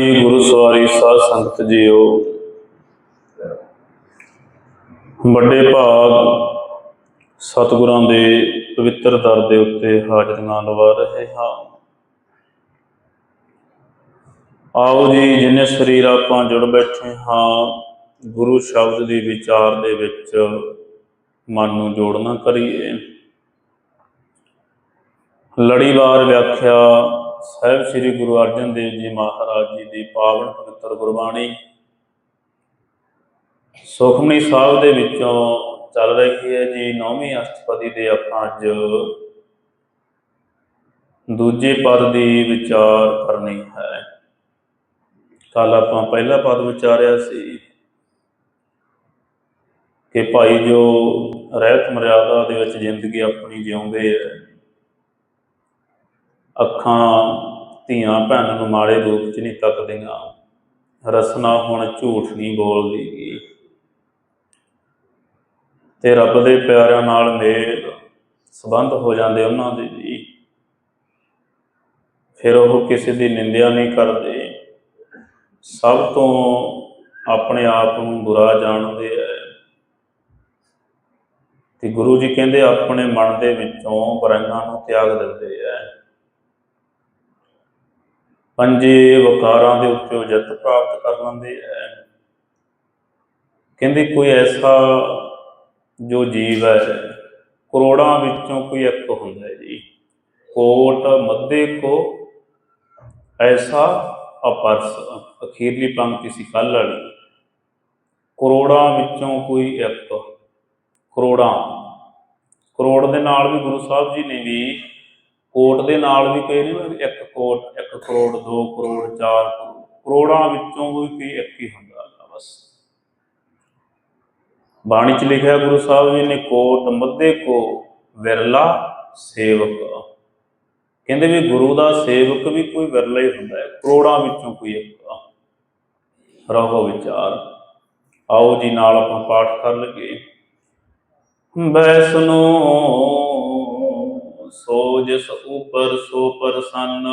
ਗੁਰੂ ਸਵਾਰੀ ਸਾਧ ਸੰਗਤ ਜੀਓ। ਵੱਡੇ ਭਾਗ ਸਤਿਗੁਰਾਂ ਦੇ ਪਵਿੱਤਰ ਦਰ ਦੇ ਉੱਤੇ ਹਾਜ਼ਰੀਆਂ ਲਵਾ ਰਹੇ ਹਾਂ। ਆਓ ਜੀ, ਜਿੰਨੇ ਸਰੀਰ ਆਪਾਂ ਜੁੜ ਬੈਠੇ ਹਾਂ, ਗੁਰੂ ਸ਼ਬਦ ਦੀ ਵਿਚਾਰ ਦੇ ਵਿੱਚ ਮਨ ਨੂੰ ਜੋੜਨਾ ਕਰੀਏ। ਲੜੀਵਾਰ ਵਿਆਖਿਆ ਸਾਹਿਬ ਸ੍ਰੀ ਗੁਰੂ ਅਰਜਨ ਦੇਵ ਜੀ ਮਹਾਰਾਜ ਜੀ ਦੀ ਪਾਵਨ ਪਵਿੱਤਰ ਗੁਰਬਾਣੀ ਸੁਖਮਨੀ ਸਾਹਿਬ ਦੇ ਵਿੱਚੋਂ ਚੱਲ ਰਹੀ ਹੈ ਜੀ, ਨੌਵੀਂ ਅਸ਼ਟਪਦੀ ਦੇ ਆਪਾਂ ਅੱਜ ਦੂਜੇ ਪਦ ਦੀ ਵਿਚਾਰ ਕਰਨੀ ਹੈ। ਕੱਲ ਆਪਾਂ ਪਹਿਲਾ ਪਦ ਵਿਚਾਰਿਆ ਸੀ ਕਿ ਭਾਈ ਜੋ ਰਹਿਤ ਮਰਿਆਦਾ ਦੇ ਵਿੱਚ ਜ਼ਿੰਦਗੀ ਆਪਣੀ ਜਿਉਂਦੇ ਹੈ ਅੱਖਾਂ, ਧੀਆਂ ਭੈਣਾਂ ਨੂੰ ਮਾੜੇ ਰੂਪ 'ਚ ਨਹੀਂ ਤੱਕਦੀਆਂ। ਰਸਨਾ ਹੁਣ ਝੂਠ ਨਹੀਂ ਬੋਲਦੀ। ਤੇ ਰੱਬ ਦੇ ਪਿਆਰਿਆਂ ਨਾਲ ਮੇਲ ਸੰਬੰਧ ਹੋ ਜਾਂਦੇ ਉਹਨਾਂ ਦੇ ਜੀ ਫਿਰ ਉਹ ਕਿਸੇ ਦੀ ਨਿੰਦਿਆ ਨਹੀਂ ਕਰਦੇ। ਸਭ ਤੋਂ ਆਪਣੇ ਆਪ ਨੂੰ ਬੁਰਾ ਜਾਣਦੇ ਐ। ਤੇ ਗੁਰੂ ਜੀ ਕਹਿੰਦੇ, ਆਪਣੇ ਮਨ ਦੇ ਵਿੱਚੋਂ ਬੁਰਾਈਆਂ ਨੂੰ ਤਿਆਗ ਦਿੰਦੇ ਐ। ਪੰਜੇ ਵਕਾਰਾਂ ਦੇ ਉੱਤੇ ਜਿੱਤ ਪ੍ਰਾਪਤ ਕਰ ਲੈਂਦੇ ਐ। ਕਹਿੰਦੇ ਕੋਈ ਐਸਾ ਜੋ ਜੀਵ ਹੈ ਕਰੋੜਾਂ ਵਿੱਚੋਂ ਕੋਈ ਇੱਕ ਹੁੰਦਾ ਹੈ ਜੀ। ਕੋਟ ਮੱਧੇ ਕੋ ਐਸਾ ਅਪਰਸ, ਅਖੀਰਲੀ ਪੰਕਤੀ ਸੀ ਕੱਲ ਵਾਲੀ। ਕਰੋੜਾਂ ਵਿੱਚੋਂ ਕੋਈ ਇੱਕ, ਕਰੋੜਾਂ। ਕਰੋੜ ਦੇ ਨਾਲ ਵੀ ਗੁਰੂ ਸਾਹਿਬ ਜੀ ਨੇ ਵੀ ਕੋਟ ਦੇ ਨਾਲ ਵੀ ਕਹੇ ਨਹੀਂ ਇੱਕ ਕੋਟ, ਇੱਕ ਕਰੋੜ, ਦੋ ਕਰੋੜ, ਚਾਰ ਕਰੋੜ, ਕਰੋੜਾਂ ਵਿੱਚੋਂ ਵੀ ਕੋਈ ਇੱਕ ਹੀ ਹੁੰਦਾ ਬਸ। ਬਾਣੀ ਚ ਲਿਖਿਆ ਗੁਰੂ ਸਾਹਿਬ ਜੀ ਨੇ ਕੋਟ, ਮੱਧੇ ਕੋ ਵਿਰਲਾ, ਸੇਵਕ। ਕਹਿੰਦੇ ਵੀ ਗੁਰੂ ਦਾ ਸੇਵਕ ਵੀ ਕੋਈ ਵਿਰਲਾ ਹੀ ਹੁੰਦਾ ਹੈ, ਕਰੋੜਾਂ ਵਿੱਚੋਂ ਕੋਈ ਇੱਕ ਰਹੋ ਵਿਚਾਰ। ਆਓ ਜੀ ਨਾਲ ਆਪਾਂ ਪਾਠ ਕਰ ਲਈਏ। ਬੈਸਨੋ ਸੋ ਜਿਸ ਉਪਰ ਸੋ ਪ੍ਰਸੰਨ।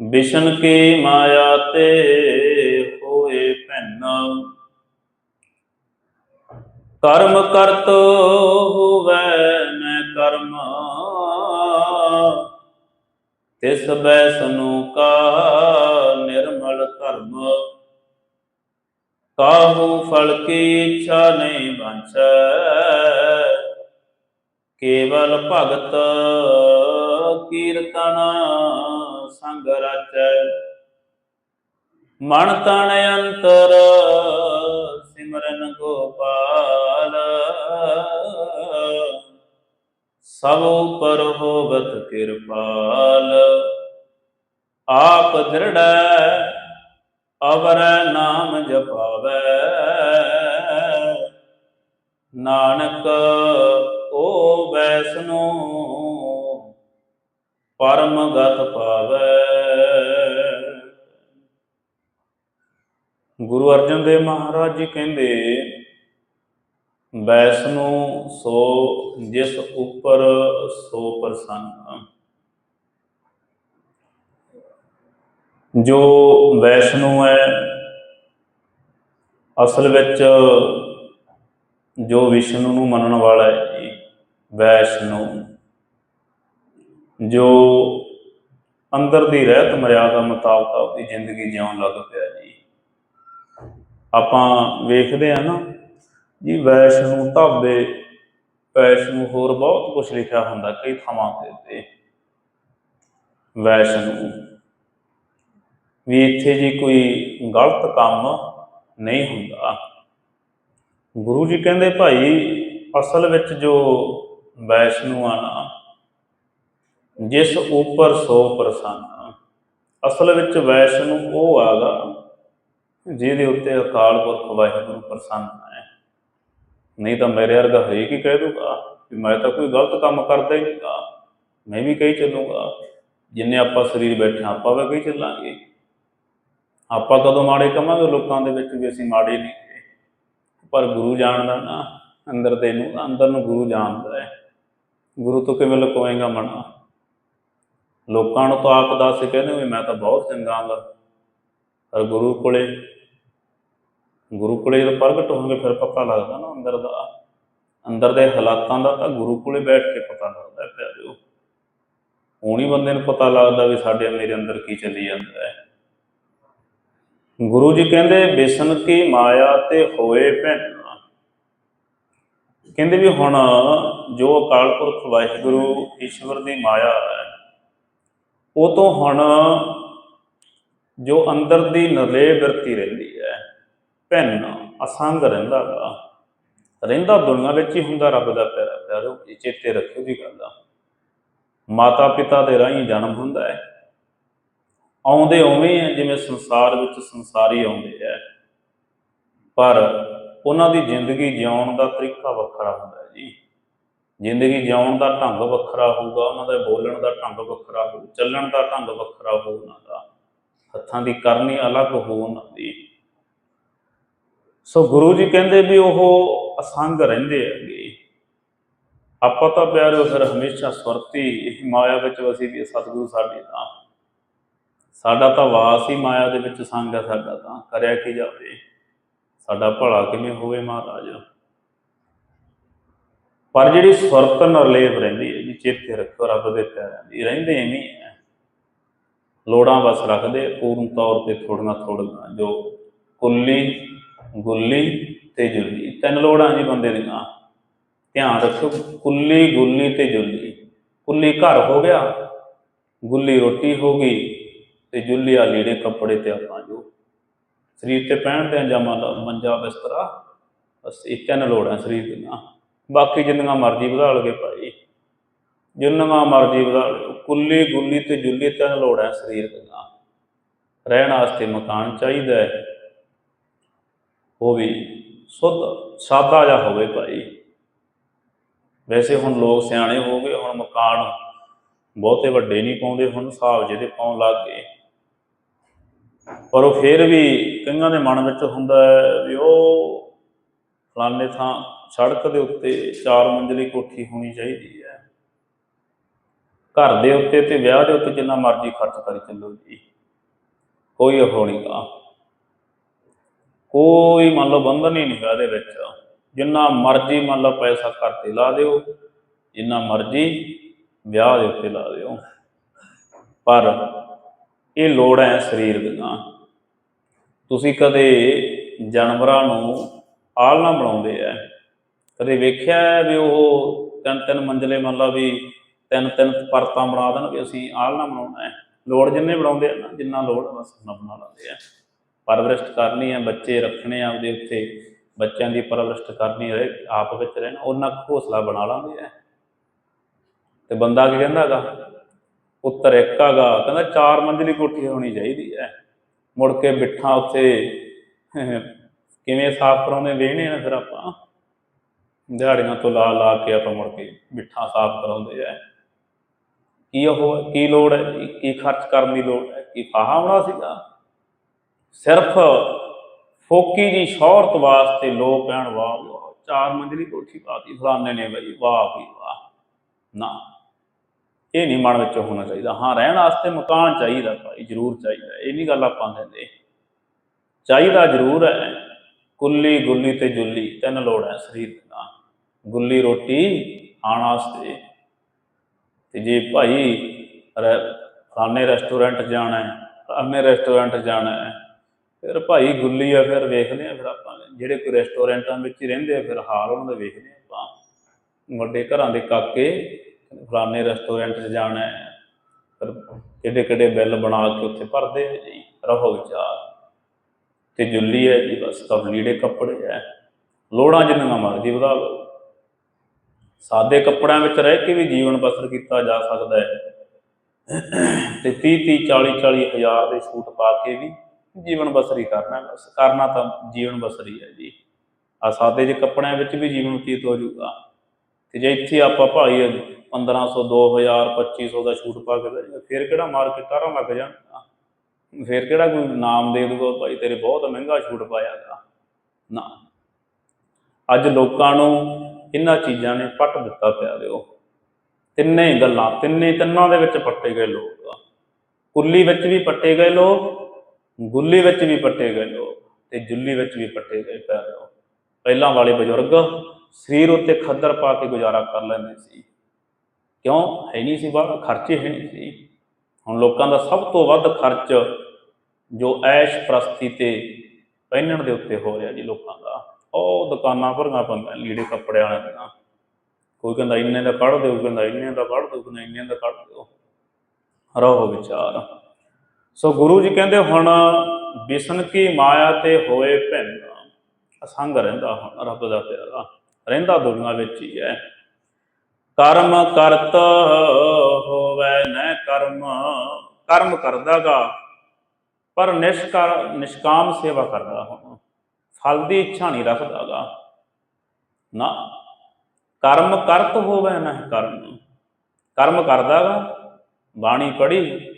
ਬਿਸ਼ਨ ਕੀ ਮਾਇਆ ਤੇ ਹੋਏ ਭੈਨ ਕਰਮ ਕਰਤ ਹੋਵੈ ਮੈਂ ਕਰਮ। ਤਿਸ ਬੈਸਨੂ ਕਾ ਨਿਰਮਲ ਧਰਮ। ਕਾਹੂ ਫਲ ਕੀ ਇੱਛਾ ਨਹੀਂ ਬੰਚੈ ਕੇਵਲ ਭਗਤ ਕੀਰਤਨ ਸੰਗ ਰਚੈ। ਮਨ ਤਨ ਅੰਤਰ ਸਿਮਰਨ ਗੋਪਾਲ, ਸਭ ਉਪਰ ਹੋਵਤ ਕਿਰਪਾਲ। ਆਪ ਦ੍ਰਿੜੈ, ਅਵਰ ਨਾਮ ਜਪਾਵੈ। ਨਾਨਕ ਓ ਬੈਸਨੋ, ਪਰਮ ਗਤ ਪਾਵੈ ਗੁਰੂ ਅਰਜਨ ਦੇਵ ਮਹਾਰਾਜ ਜੀ ਕਹਿੰਦੇ, ਬੈਸਨੋ ਸੋ ਜਿਸ ਉੱਪਰ ਸੋ ਪ੍ਰਸੰਨ। ਜੋ ਵੈਸ਼ਨੋ ਹੈ, ਅਸਲ ਵਿੱਚ ਜੋ ਵਿਸ਼ਨੂੰ ਨੂੰ ਮੰਨਣ ਵਾਲਾ ਹੈ ਜੀ। ਵੈਸ਼ਨੂ, ਜੋ ਅੰਦਰ ਦੀ ਰਹਿਤ ਮਰਿਆਦਾ ਮੁਤਾਬਕ ਆਪਣੀ ਜ਼ਿੰਦਗੀ ਜਿਉਣ ਲੱਗ ਪਿਆ ਜੀ। ਆਪਾਂ ਵੇਖਦੇ ਆ ਨਾ, ਜੀ ਵੈਸ਼ਨੂ ਢਾਬੇ ਵੈਸ਼ਨੂ ਹੋਰ ਬਹੁਤ ਕੁਝ ਲਿਖਿਆ ਹੁੰਦਾ ਕਈ ਥਾਵਾਂ ਤੇ ਤੇ ਵੈਸ਼ਨੂ, ਵੀ ਇੱਥੇ ਜੀ ਕੋਈ ਗਲਤ ਕੰਮ ਨਹੀਂ ਹੁੰਦਾ। ਗੁਰੂ ਜੀ ਕਹਿੰਦੇ ਭਾਈ, ਅਸਲ ਵਿੱਚ ਜੋ ਵੈਸ਼ਨੂ ਆ ਜਿਸ ਉੱਪਰ ਸੋ ਪ੍ਰਸੰਨ। ਅਸਲ ਵਿੱਚ ਵੈਸ਼ਨੂ ਉਹ ਆਗਾ ਜਿਹਦੇ ਉੱਤੇ ਅਕਾਲ ਪੁਰਖ ਵਾਹਿਗੁਰੂ ਪ੍ਰਸੰਨ ਹੈ। ਨਹੀਂ ਤਾਂ ਮੇਰੇ ਵਰਗਾ ਹਰੇਕ ਹੀ ਕਹਿ ਦੂਗਾ ਵੀ ਮੈਂ ਤਾਂ ਕੋਈ ਗਲਤ ਕੰਮ ਕਰਦਾ ਹੀ ਨਹੀਂਗਾ। ਮੈਂ ਵੀ ਕਹੀ ਚੱਲੂਗਾ। ਜਿੰਨੇ ਆਪਾਂ ਸਰੀਰ ਬੈਠੇ ਹਾਂ, ਆਪਾਂ ਵੀ ਕਹੀ ਚੱਲਾਂਗੇ। ਆਪਾਂ ਕਦੋਂ ਮਾੜੇ ਕਵਾਂਗੇ ਲੋਕਾਂ ਦੇ ਵਿੱਚ ਵੀ ਅਸੀਂ ਮਾੜੇ ਨਹੀਂ ਗੇ। ਪਰ ਗੁਰੂ ਜਾਣਦਾ ਨਾ ਅੰਦਰ ਦੇ ਨੂੰ ਅੰਦਰ ਨੂੰ ਗੁਰੂ ਜਾਣਦਾ ਹੈ। ਗੁਰੂ ਤੋਂ ਕਿਵੇਂ ਲੁਕੋਏਗਾ ਮਨਾ? ਲੋਕਾਂ ਨੂੰ ਤਾਂ ਆਪ ਦੱਸ ਕਹਿੰਦੇ ਵੀ ਮੈਂ ਤਾਂ ਬਹੁਤ ਚੰਗਾ ਗਾ ਪਰ ਗੁਰੂ ਕੋਲੇ ਗੁਰੂ ਕੋਲੇ ਜਦੋਂ ਪ੍ਰਗਟ ਹੋਣਗੇ ਫਿਰ ਪਤਾ ਲੱਗਦਾ ਨਾ ਅੰਦਰ ਦਾ। ਅੰਦਰ ਦੇ ਹਾਲਾਤਾਂ ਦਾ ਤਾਂ ਗੁਰੂ ਕੋਲੇ ਬੈਠ ਕੇ ਪਤਾ ਲੱਗਦਾ ਹੈ ਪਿਆਰਿਓ। ਹੁਣ ਹੀ ਬੰਦੇ ਨੂੰ ਪਤਾ ਲੱਗਦਾ ਵੀ ਸਾਡੇ ਮੇਰੇ ਅੰਦਰ ਕੀ ਚੱਲੀ ਜਾਂਦਾ ਹੈ। ਗੁਰੂ ਜੀ ਕਹਿੰਦੇ ਬੇਸਨ ਕੀ ਮਾਇਆ ਤੇ ਹੋਏ ਭੈਣ। ਕਹਿੰਦੇ ਵੀ ਹੁਣ ਜੋ ਅਕਾਲ ਪੁਰਖ ਵਾਹਿਗੁਰੂ ਈਸ਼ਵਰ ਦੀ ਮਾਇਆ ਹੈ, ਉਹ ਤੋਂ ਹੁਣ ਜੋ ਅੰਦਰ ਦੀ ਨਰਲੇ ਬਿਰਤੀ ਰਹਿੰਦੀ ਹੈ, ਭੈਣ ਅਸੰਗ ਰਹਿੰਦਾ ਗਾ। ਰਹਿੰਦਾ ਦੁਨੀਆ ਵਿੱਚ ਹੀ ਹੁੰਦਾ ਰੱਬ ਦਾ ਪਿਆਰਾ, ਪਿਆਰੋ ਇਹ ਚੇਤੇ ਰੱਖਿਓ ਜੀ ਗੱਲ। ਆ ਮਾਤਾ ਪਿਤਾ ਦੇ ਰਾਹੀਂ ਜਨਮ ਹੁੰਦਾ ਹੈ। ਆਉਂਦੇ ਉਵੇਂ ਹੈ, ਜਿਵੇਂ ਸੰਸਾਰ ਵਿੱਚ ਸੰਸਾਰੀ ਆਉਂਦੇ ਹੈ। ਪਰ ਉਹਨਾਂ ਦੀ ਜ਼ਿੰਦਗੀ ਜਿਉਣ ਦਾ ਤਰੀਕਾ ਵੱਖਰਾ ਹੁੰਦਾ ਹੈ ਜੀ। ਜ਼ਿੰਦਗੀ ਜਿਉਣ ਦਾ ਢੰਗ ਵੱਖਰਾ ਹੋਊਗਾ, ਉਹਨਾਂ ਦਾ ਬੋਲਣ ਦਾ ਢੰਗ ਵੱਖਰਾ ਹੋਊ, ਚੱਲਣ ਦਾ ਢੰਗ ਵੱਖਰਾ ਹੋਊ, ਉਹਨਾਂ ਦਾ ਹੱਥਾਂ ਦੀ ਕਰਨੀ ਅਲੱਗ ਹੋਊ ਉਹਨਾਂ ਦੀ। ਸੋ ਗੁਰੂ ਜੀ ਕਹਿੰਦੇ ਵੀ ਉਹ ਅਸੰਗ ਰਹਿੰਦੇ ਹੈਗੇ। ਆਪਾਂ ਤਾਂ ਪਿਆਰਿਓ ਫਿਰ ਹਮੇਸ਼ਾ ਸੁਰਤੀ, ਇਹ ਮਾਇਆ ਵਿੱਚ ਵਸੀ ਵੀ ਸਤਿਗੁਰੂ ਸਾਡੇ ਤਾਂ। ਸਾਡਾ ਤਾਂ ਵਾਸ ਹੀ ਮਾਇਆ ਦੇ ਵਿੱਚ ਸੰਗ ਹੈ ਸਾਡਾ ਤਾਂ, ਕਰਿਆ ਕੀ ਜਾਵੇ। ਸਾਡਾ ਭਲਾ ਕਿਵੇਂ ਹੋਵੇ ਮਹਾਰਾਜ? ਪਰ ਜਿਹੜੀ ਸੁਰਤ ਨਰਲੇਪ ਰਹਿੰਦੀ ਹੈ ਜੀ ਚੇਤੇ ਰੱਖੋ, ਰੱਬ ਦੇ ਪਿਆਰਿਆਂ ਦੀ, ਰਹਿੰਦੇ ਐਵੇਂ ਹੈ ਲੋੜਾਂ ਬਸ ਰੱਖਦੇ, ਪੂਰਨ ਤੌਰ ਤੇ ਥੋੜੀਆਂ ਥੋੜੀਆਂ ਜੋ ਕੁੱਲੀ, ਗੁੱਲੀ ਤੇ ਜੁੱਲੀ। ਤਿੰਨ ਲੋੜਾਂ ਜੀ ਬੰਦੇ ਦੀਆਂ। ਧਿਆਨ ਰੱਖੋ ਕੁੱਲੀ, ਗੁੱਲੀ ਤੇ ਜੁੱਲੀ। ਕੁੱਲੀ ਘਰ ਹੋ ਗਿਆ, ਗੁੱਲੀ ਰੋਟੀ ਹੋ ਗਈ, ਤੇ ਜੁੱਲੀ ਆ ਲੀੜੇ ਕੱਪੜੇ ਤੇ ਆਪਾਂ ਜੋ ਸਰੀਰ ਤੇ ਪਹਿਨਦੇ ਆ ਜਾਂ ਮੰਨ ਮੰਜਾ ਬਿਸਤਰਾ, ਬਸ ਇਹ ਤਿੰਨ ਲੋੜਾਂ ਸਰੀਰ ਦੀਆਂ ਬਾਕੀ ਜਿੰਨੀਆਂ ਮਰਜ਼ੀ ਵਧਾ ਲਗੇ ਭਾਈ। ਜਿੰਨੀਆਂ ਮਰਜ਼ੀ ਵਧਾ ਲਓ ਕੁੱਲੀ ਗੁੱਲੀ ਤੇ ਜੁੱਲੀ ਤਿੰਨ ਲੋੜਾਂ ਸਰੀਰ ਦੀਆਂ ਰਹਿਣ ਵਾਸਤੇ ਮਕਾਨ ਚਾਹੀਦਾ ਹੈ। ਉਹ ਵੀ ਸੁੱਧ, ਸਾਦਾ ਜਿਹਾ ਹੋਵੇ ਭਾਈ। ਵੈਸੇ ਹੁਣ ਲੋਕ ਸਿਆਣੇ ਹੋ ਗਏ, ਹੁਣ ਮਕਾਨ ਬਹੁਤੇ ਵੱਡੇ ਨਹੀਂ ਪਾਉਂਦੇ, ਹੁਣ ਹਿਸਾਬ ਜਿਹਦੇ ਪਾਉਣ ਲੱਗ ਗਏ। ਪਰ ਉਹ ਫਿਰ ਵੀ ਕਈਆਂ ਦੇ ਮਨ ਵਿੱਚ ਹੁੰਦਾ ਹੈ ਵੀ ਉਹ ਫਲਾਣੇ ਥਾਂ ਸੜਕ ਦੇ ਉੱਤੇ ਚਾਰ ਮੰਜ਼ਲੀ ਕੋਠੀ ਹੋਣੀ ਚਾਹੀਦੀ ਹੈ। ਘਰ ਦੇ ਉੱਤੇ ਤੇ ਵਿਆਹ ਦੇ ਉੱਤੇ ਜਿੰਨਾ ਮਰਜ਼ੀ ਖਰਚ ਕਰੀ ਚੱਲੋ ਜੀ। ਕੋਈ ਉਹ ਨਹੀਂ ਗਾ। ਕੋਈ ਮੰਨ ਲਓ ਬੰਧਨ ਹੀ ਨਹੀਂ ਇਹਦੇ ਵਿੱਚ। ਜਿੰਨਾ ਮਰਜ਼ੀ ਮੰਨ ਲਓ ਪੈਸਾ ਘਰ ਤੇ ਲਾ ਦਿਓ, ਜਿੰਨਾ ਮਰਜ਼ੀ ਵਿਆਹ ਦੇ ਉੱਤੇ ਲਾ ਦਿਓ। ਪਰ ਇਹ ਲੋੜ ਹੈ ਸਰੀਰ ਦੀਆਂ ਤੁਸੀਂ ਕਦੇ ਜਾਨਵਰਾਂ ਨੂੰ ਆਲਣਾ ਬਣਾਉਂਦੇ ਆ ਕਦੇ ਵੇਖਿਆ ਹੈ ਵੀ ਉਹ ਤਿੰਨ ਤਿੰਨ ਮੰਜ਼ਲੇ ਮੰਨ ਲਾ ਵੀ ਤਿੰਨ ਤਿੰਨ ਪਰਤਾਂ ਬਣਾ ਦੇਣ ਵੀ ਅਸੀਂ ਆਲਣਾ ਬਣਾਉਣਾ ਹੈ ਲੋੜ ਜਿੰਨੇ ਬਣਾਉਂਦੇ ਆ ਨਾ, ਜਿੰਨਾ ਲੋੜ ਬਸ ਉਹਨਾਂ ਬਣਾ ਲੈਂਦੇ ਆ ਪਰਵਰਿਸ਼ਟ ਕਰਨੀ ਹੈ ਬੱਚੇ ਰੱਖਣੇ ਆ ਉਹਦੇ ਉੱਤੇ। ਬੱਚਿਆਂ ਦੀ ਪਰਵਰਿਸ਼ਟ ਕਰਨੀ ਹੈ ਆਪ ਵਿੱਚ ਰਹਿਣਾ, ਉਹਨਾਂ ਕੁ ਹੌਸਲਾ ਬਣਾ ਲਾਂਗੇ ਆ ਤੇ ਬੰਦਾ ਕੀ ਕਹਿੰਦਾ ਹੈਗਾ? ਪੁੱਤਰ ਇੱਕ ਹੈਗਾ, ਕਹਿੰਦਾ ਚਾਰ ਮੰਜ਼ਲੀ ਕੋਠੀ ਹੋਣੀ ਚਾਹੀਦੀ ਹੈ। ਮੁੜ ਕੇ ਬਿੱਠਾਂ ਉੱਥੇ ਕਿਵੇਂ ਸਾਫ਼ ਕਰਾਉਂਦੇ ਵੇਹਣੇ ਨੇ ਫਿਰ ਆਪਾਂ। ਦਿਹਾੜੀਆਂ ਤੋਂ ਲਾ ਲਾ ਕੇ ਆਪਾਂ ਮੁੜ ਕੇ ਬਿੱਠਾਂ ਸਾਫ਼ ਕਰਾਉਂਦੇ ਆ। ਕੀ ਉਹ ਹੈ? ਕੀ ਲੋੜ ਹੈ ਕੀ ਖਰਚ ਕਰਨ ਦੀ ਲੋੜ ਹੈ? ਕੀ ਫਾਹਾ ਹੋਣਾ ਸੀਗਾ? ਸਿਰਫ ਫੋਕੀ ਦੀ ਸ਼ੌਹਰਤ ਵਾਸਤੇ ਲੋਕ ਕਹਿਣ, ਵਾਹ ਵਾਹ ਚਾਰ ਮੰਜ਼ਲੀ ਕੋਠੀ ਪਾਤੀ ਫਲਾਣੇ ਨੇ ਬਈ, ਵਾਹ ਵੀ ਵਾਹ। ਨਾ। ਇਹ ਨਹੀਂ ਮਨ ਵਿੱਚ ਹੋਣਾ ਚਾਹੀਦਾ। ਹਾਂ, ਰਹਿਣ ਵਾਸਤੇ ਮਕਾਨ ਚਾਹੀਦਾ ਭਾਈ, ਜ਼ਰੂਰ ਚਾਹੀਦਾ। ਇਹ ਨਹੀਂ ਗੱਲ ਆਪਾਂ ਕਹਿੰਦੇ। ਚਾਹੀਦਾ ਜ਼ਰੂਰ ਹੈ। ਕੁੱਲੀ ਗੁੱਲੀ ਤੇ ਜੁੱਲੀ, ਤਿੰਨ ਲੋੜ ਹੈ ਸਰੀਰ ਦੀਆਂ ਗੁੱਲੀ ਰੋਟੀ ਖਾਣ ਵਾਸਤੇ। ਤੇ ਜੇ ਭਾਈ ਰ- ਫਲਾਣੇ ਰੈਸਟੋਰੈਂਟ ਜਾਣਾ ਹੈ, ਫਲਾਣੇ ਰੈਸਟੋਰੈਂਟ ਜਾਣਾ ਹੈ, ਫਿਰ ਭਾਈ ਗੁੱਲੀ ਆ, ਫਿਰ ਵੇਖਦੇ ਆ ਫਿਰ ਆਪਾਂ ਜਿਹੜੇ ਕੋਈ ਰੈਸਟੋਰੈਂਟਾਂ ਵਿੱਚ ਹੀ ਰਹਿੰਦੇ ਆ, ਫਿਰ ਹਾਲ ਉਹਨਾਂ ਦੇ ਵੇਖਦੇ ਆ ਆਪਾਂ। ਵੱਡੇ ਘਰਾਂ ਦੇ ਕਾਕੇ ਫਲਾਣੇ ਰੈਸਟੋਰੈਂਟ 'ਚ ਜਾਣਾ ਹੈ, ਫਿਰ ਕਿੱਡੇ ਕਿੱਡੇ ਬਿੱਲ ਬਣਾ ਕੇ ਉੱਥੇ ਭਰਦੇ ਆ ਜੀ, ਰਹੋ ਵਿਚਾਰ। ਤੇ ਜੁੱਲੀ ਹੈ ਜੀ, ਬਸ ਕਬ ਲੀੜੇ ਕੱਪੜੇ ਹੈ। ਲੋੜਾਂ ਜਿੰਨੀਆਂ ਮਰਜ਼ੀ ਵਧਾ ਲਓ। ਸਾਦੇ ਕੱਪੜਿਆਂ ਵਿੱਚ ਰਹਿ ਕੇ ਵੀ ਜੀਵਨ ਬਸਰ ਕੀਤਾ ਜਾ ਸਕਦਾ ਹੈ। ਤੇ 30 30 40 40 ਹਜ਼ਾਰ ਦੇ ਸੂਟ ਪਾ ਕੇ ਵੀ ਜੀਵਨ ਬਸਰ ਕਰਨਾ, ਬਸ ਕਰਨਾ ਤਾਂ ਜੀਵਨ ਬਸਰੀ ਹੈ ਜੀ। ਆ ਸਾਦੇ ਜਿਹੇ ਕੱਪੜਿਆਂ ਵਿੱਚ ਵੀ ਜੀਵਨ ਬਤੀਤ ਹੋ ਜਾਊਗਾ। ਤੇ ਜੇ ਇੱਥੇ ਆਪਾਂ ਭਾਈ 1500 2000 2500 ਦਾ ਛੂਟ ਪਾ ਕੇ ਬਹਿ ਜਾਈਏ, ਫਿਰ ਕਿਹੜਾ ਮਾਰਕੀਟਾਰਾਂ ਲੱਗ ਜਾਣਗਾ ਫਿਰ ਕਿਹੜਾ ਕੋਈ ਨਾਮ ਦੇ ਦੂਗਾ ਭਾਈ ਤੇਰੇ ਬਹੁਤ ਮਹਿੰਗਾ ਛੂਟ ਪਾਇਆਗਾ ਨਾ। ਅੱਜ ਲੋਕਾਂ ਨੂੰ ਇਹਨਾਂ ਚੀਜ਼ਾਂ ਨੇ ਪੱਟ ਦਿੱਤਾ ਪਿਆ ਦਿਓ। ਤਿੰਨੇ ਗੱਲਾਂ ਤਿੰਨੇ ਤਿੰਨਾਂ ਦੇ ਵਿੱਚ ਪੱਟੇ ਗਏ ਲੋਕ। ਕੁੱਲੀ ਵਿੱਚ ਵੀ ਪੱਟੇ ਗਏ ਲੋਕ ਗੁੱਲੀ ਵਿੱਚ ਵੀ ਪੱਟੇ ਗਏ ਲੋਕ ਤੇ ਜੁੱਲੀ ਵਿੱਚ ਵੀ ਪੱਟੇ ਗਏ ਪੈਰੋ ਪਹਿਲਾਂ ਵਾਲੇ ਬਜ਼ੁਰਗ ਸਰੀਰ ਉੱਤੇ ਖੱਦਰ ਪਾ ਕੇ ਗੁਜ਼ਾਰਾ ਕਰ ਲੈਂਦੇ ਸੀ। ਕਿਉਂ? ਹੈ ਨਹੀਂ ਸੀ ਬਾਹਰ ਖਰਚੇ ਹੈ ਨਹੀਂ ਸੀ। ਹੁਣ ਲੋਕਾਂ ਦਾ ਸਭ ਤੋਂ ਵੱਧ ਖਰਚ ਜੋ ਐਸ਼ ਪ੍ਰਸਤੀ ਤੇ ਪਹਿਨਣ ਦੇ ਉੱਤੇ ਹੋ ਰਿਹਾ ਜੀ ਲੋਕਾਂ ਦਾ, ਉਹ ਦੁਕਾਨਾਂ ਭਰੀਆਂ ਪਈਆਂ ਲੀੜੇ ਕੱਪੜੇ ਵਾਲਿਆਂ ਦੀਆਂ। ਕੋਈ ਕਹਿੰਦਾ ਇੰਨੇ ਦਾ ਕੱਢ ਦਿਓ ਕਹਿੰਦਾ ਇੰਨੇ ਦਾ ਕੱਢ ਦਿਓ ਕਹਿੰਦਾ ਇੰਨੇ ਦਾ ਕੱਢ ਦਿਓ। ਰਹੋ ਵਿਚਾਰ। ਸੋ ਗੁਰੂ ਜੀ ਕਹਿੰਦੇ ਹੁਣ ਬਿਸ਼ਨ ਕੀ ਮਾਇਆ ਤੇ ਹੋਏ ਭਿੰਨ ਅਸੰਗ ਰਹਿੰਦਾ ਹੁਣ, ਰੱਬ ਦਾ ਪਿਆਰਾ। ਰਹਿੰਦਾ ਦੁਨੀਆ ਵਿੱਚ ਹੀ ਹੈ। ਕਰਮ ਕਰਤ ਹੋਵੇ, ਨ ਕਰਮ ਕਰਮ ਕਰਦਾਗਾ, ਪਰ ਨਿਸ਼ਕਾ, ਨਿਸ਼ਕਾਮ ਸੇਵਾ ਕਰਦਾ ਹੁਣ ਫਲ ਦੀ ਇੱਛਾ ਨਹੀਂ ਰੱਖਦਾਗਾ। ਨਾ, ਕਰਮ ਕਰਤ ਹੋਵੇ, ਨਾ ਕਰਮ। ਕਰਮ ਕਰਦਾਗਾ, ਬਾਣੀ ਪੜੀ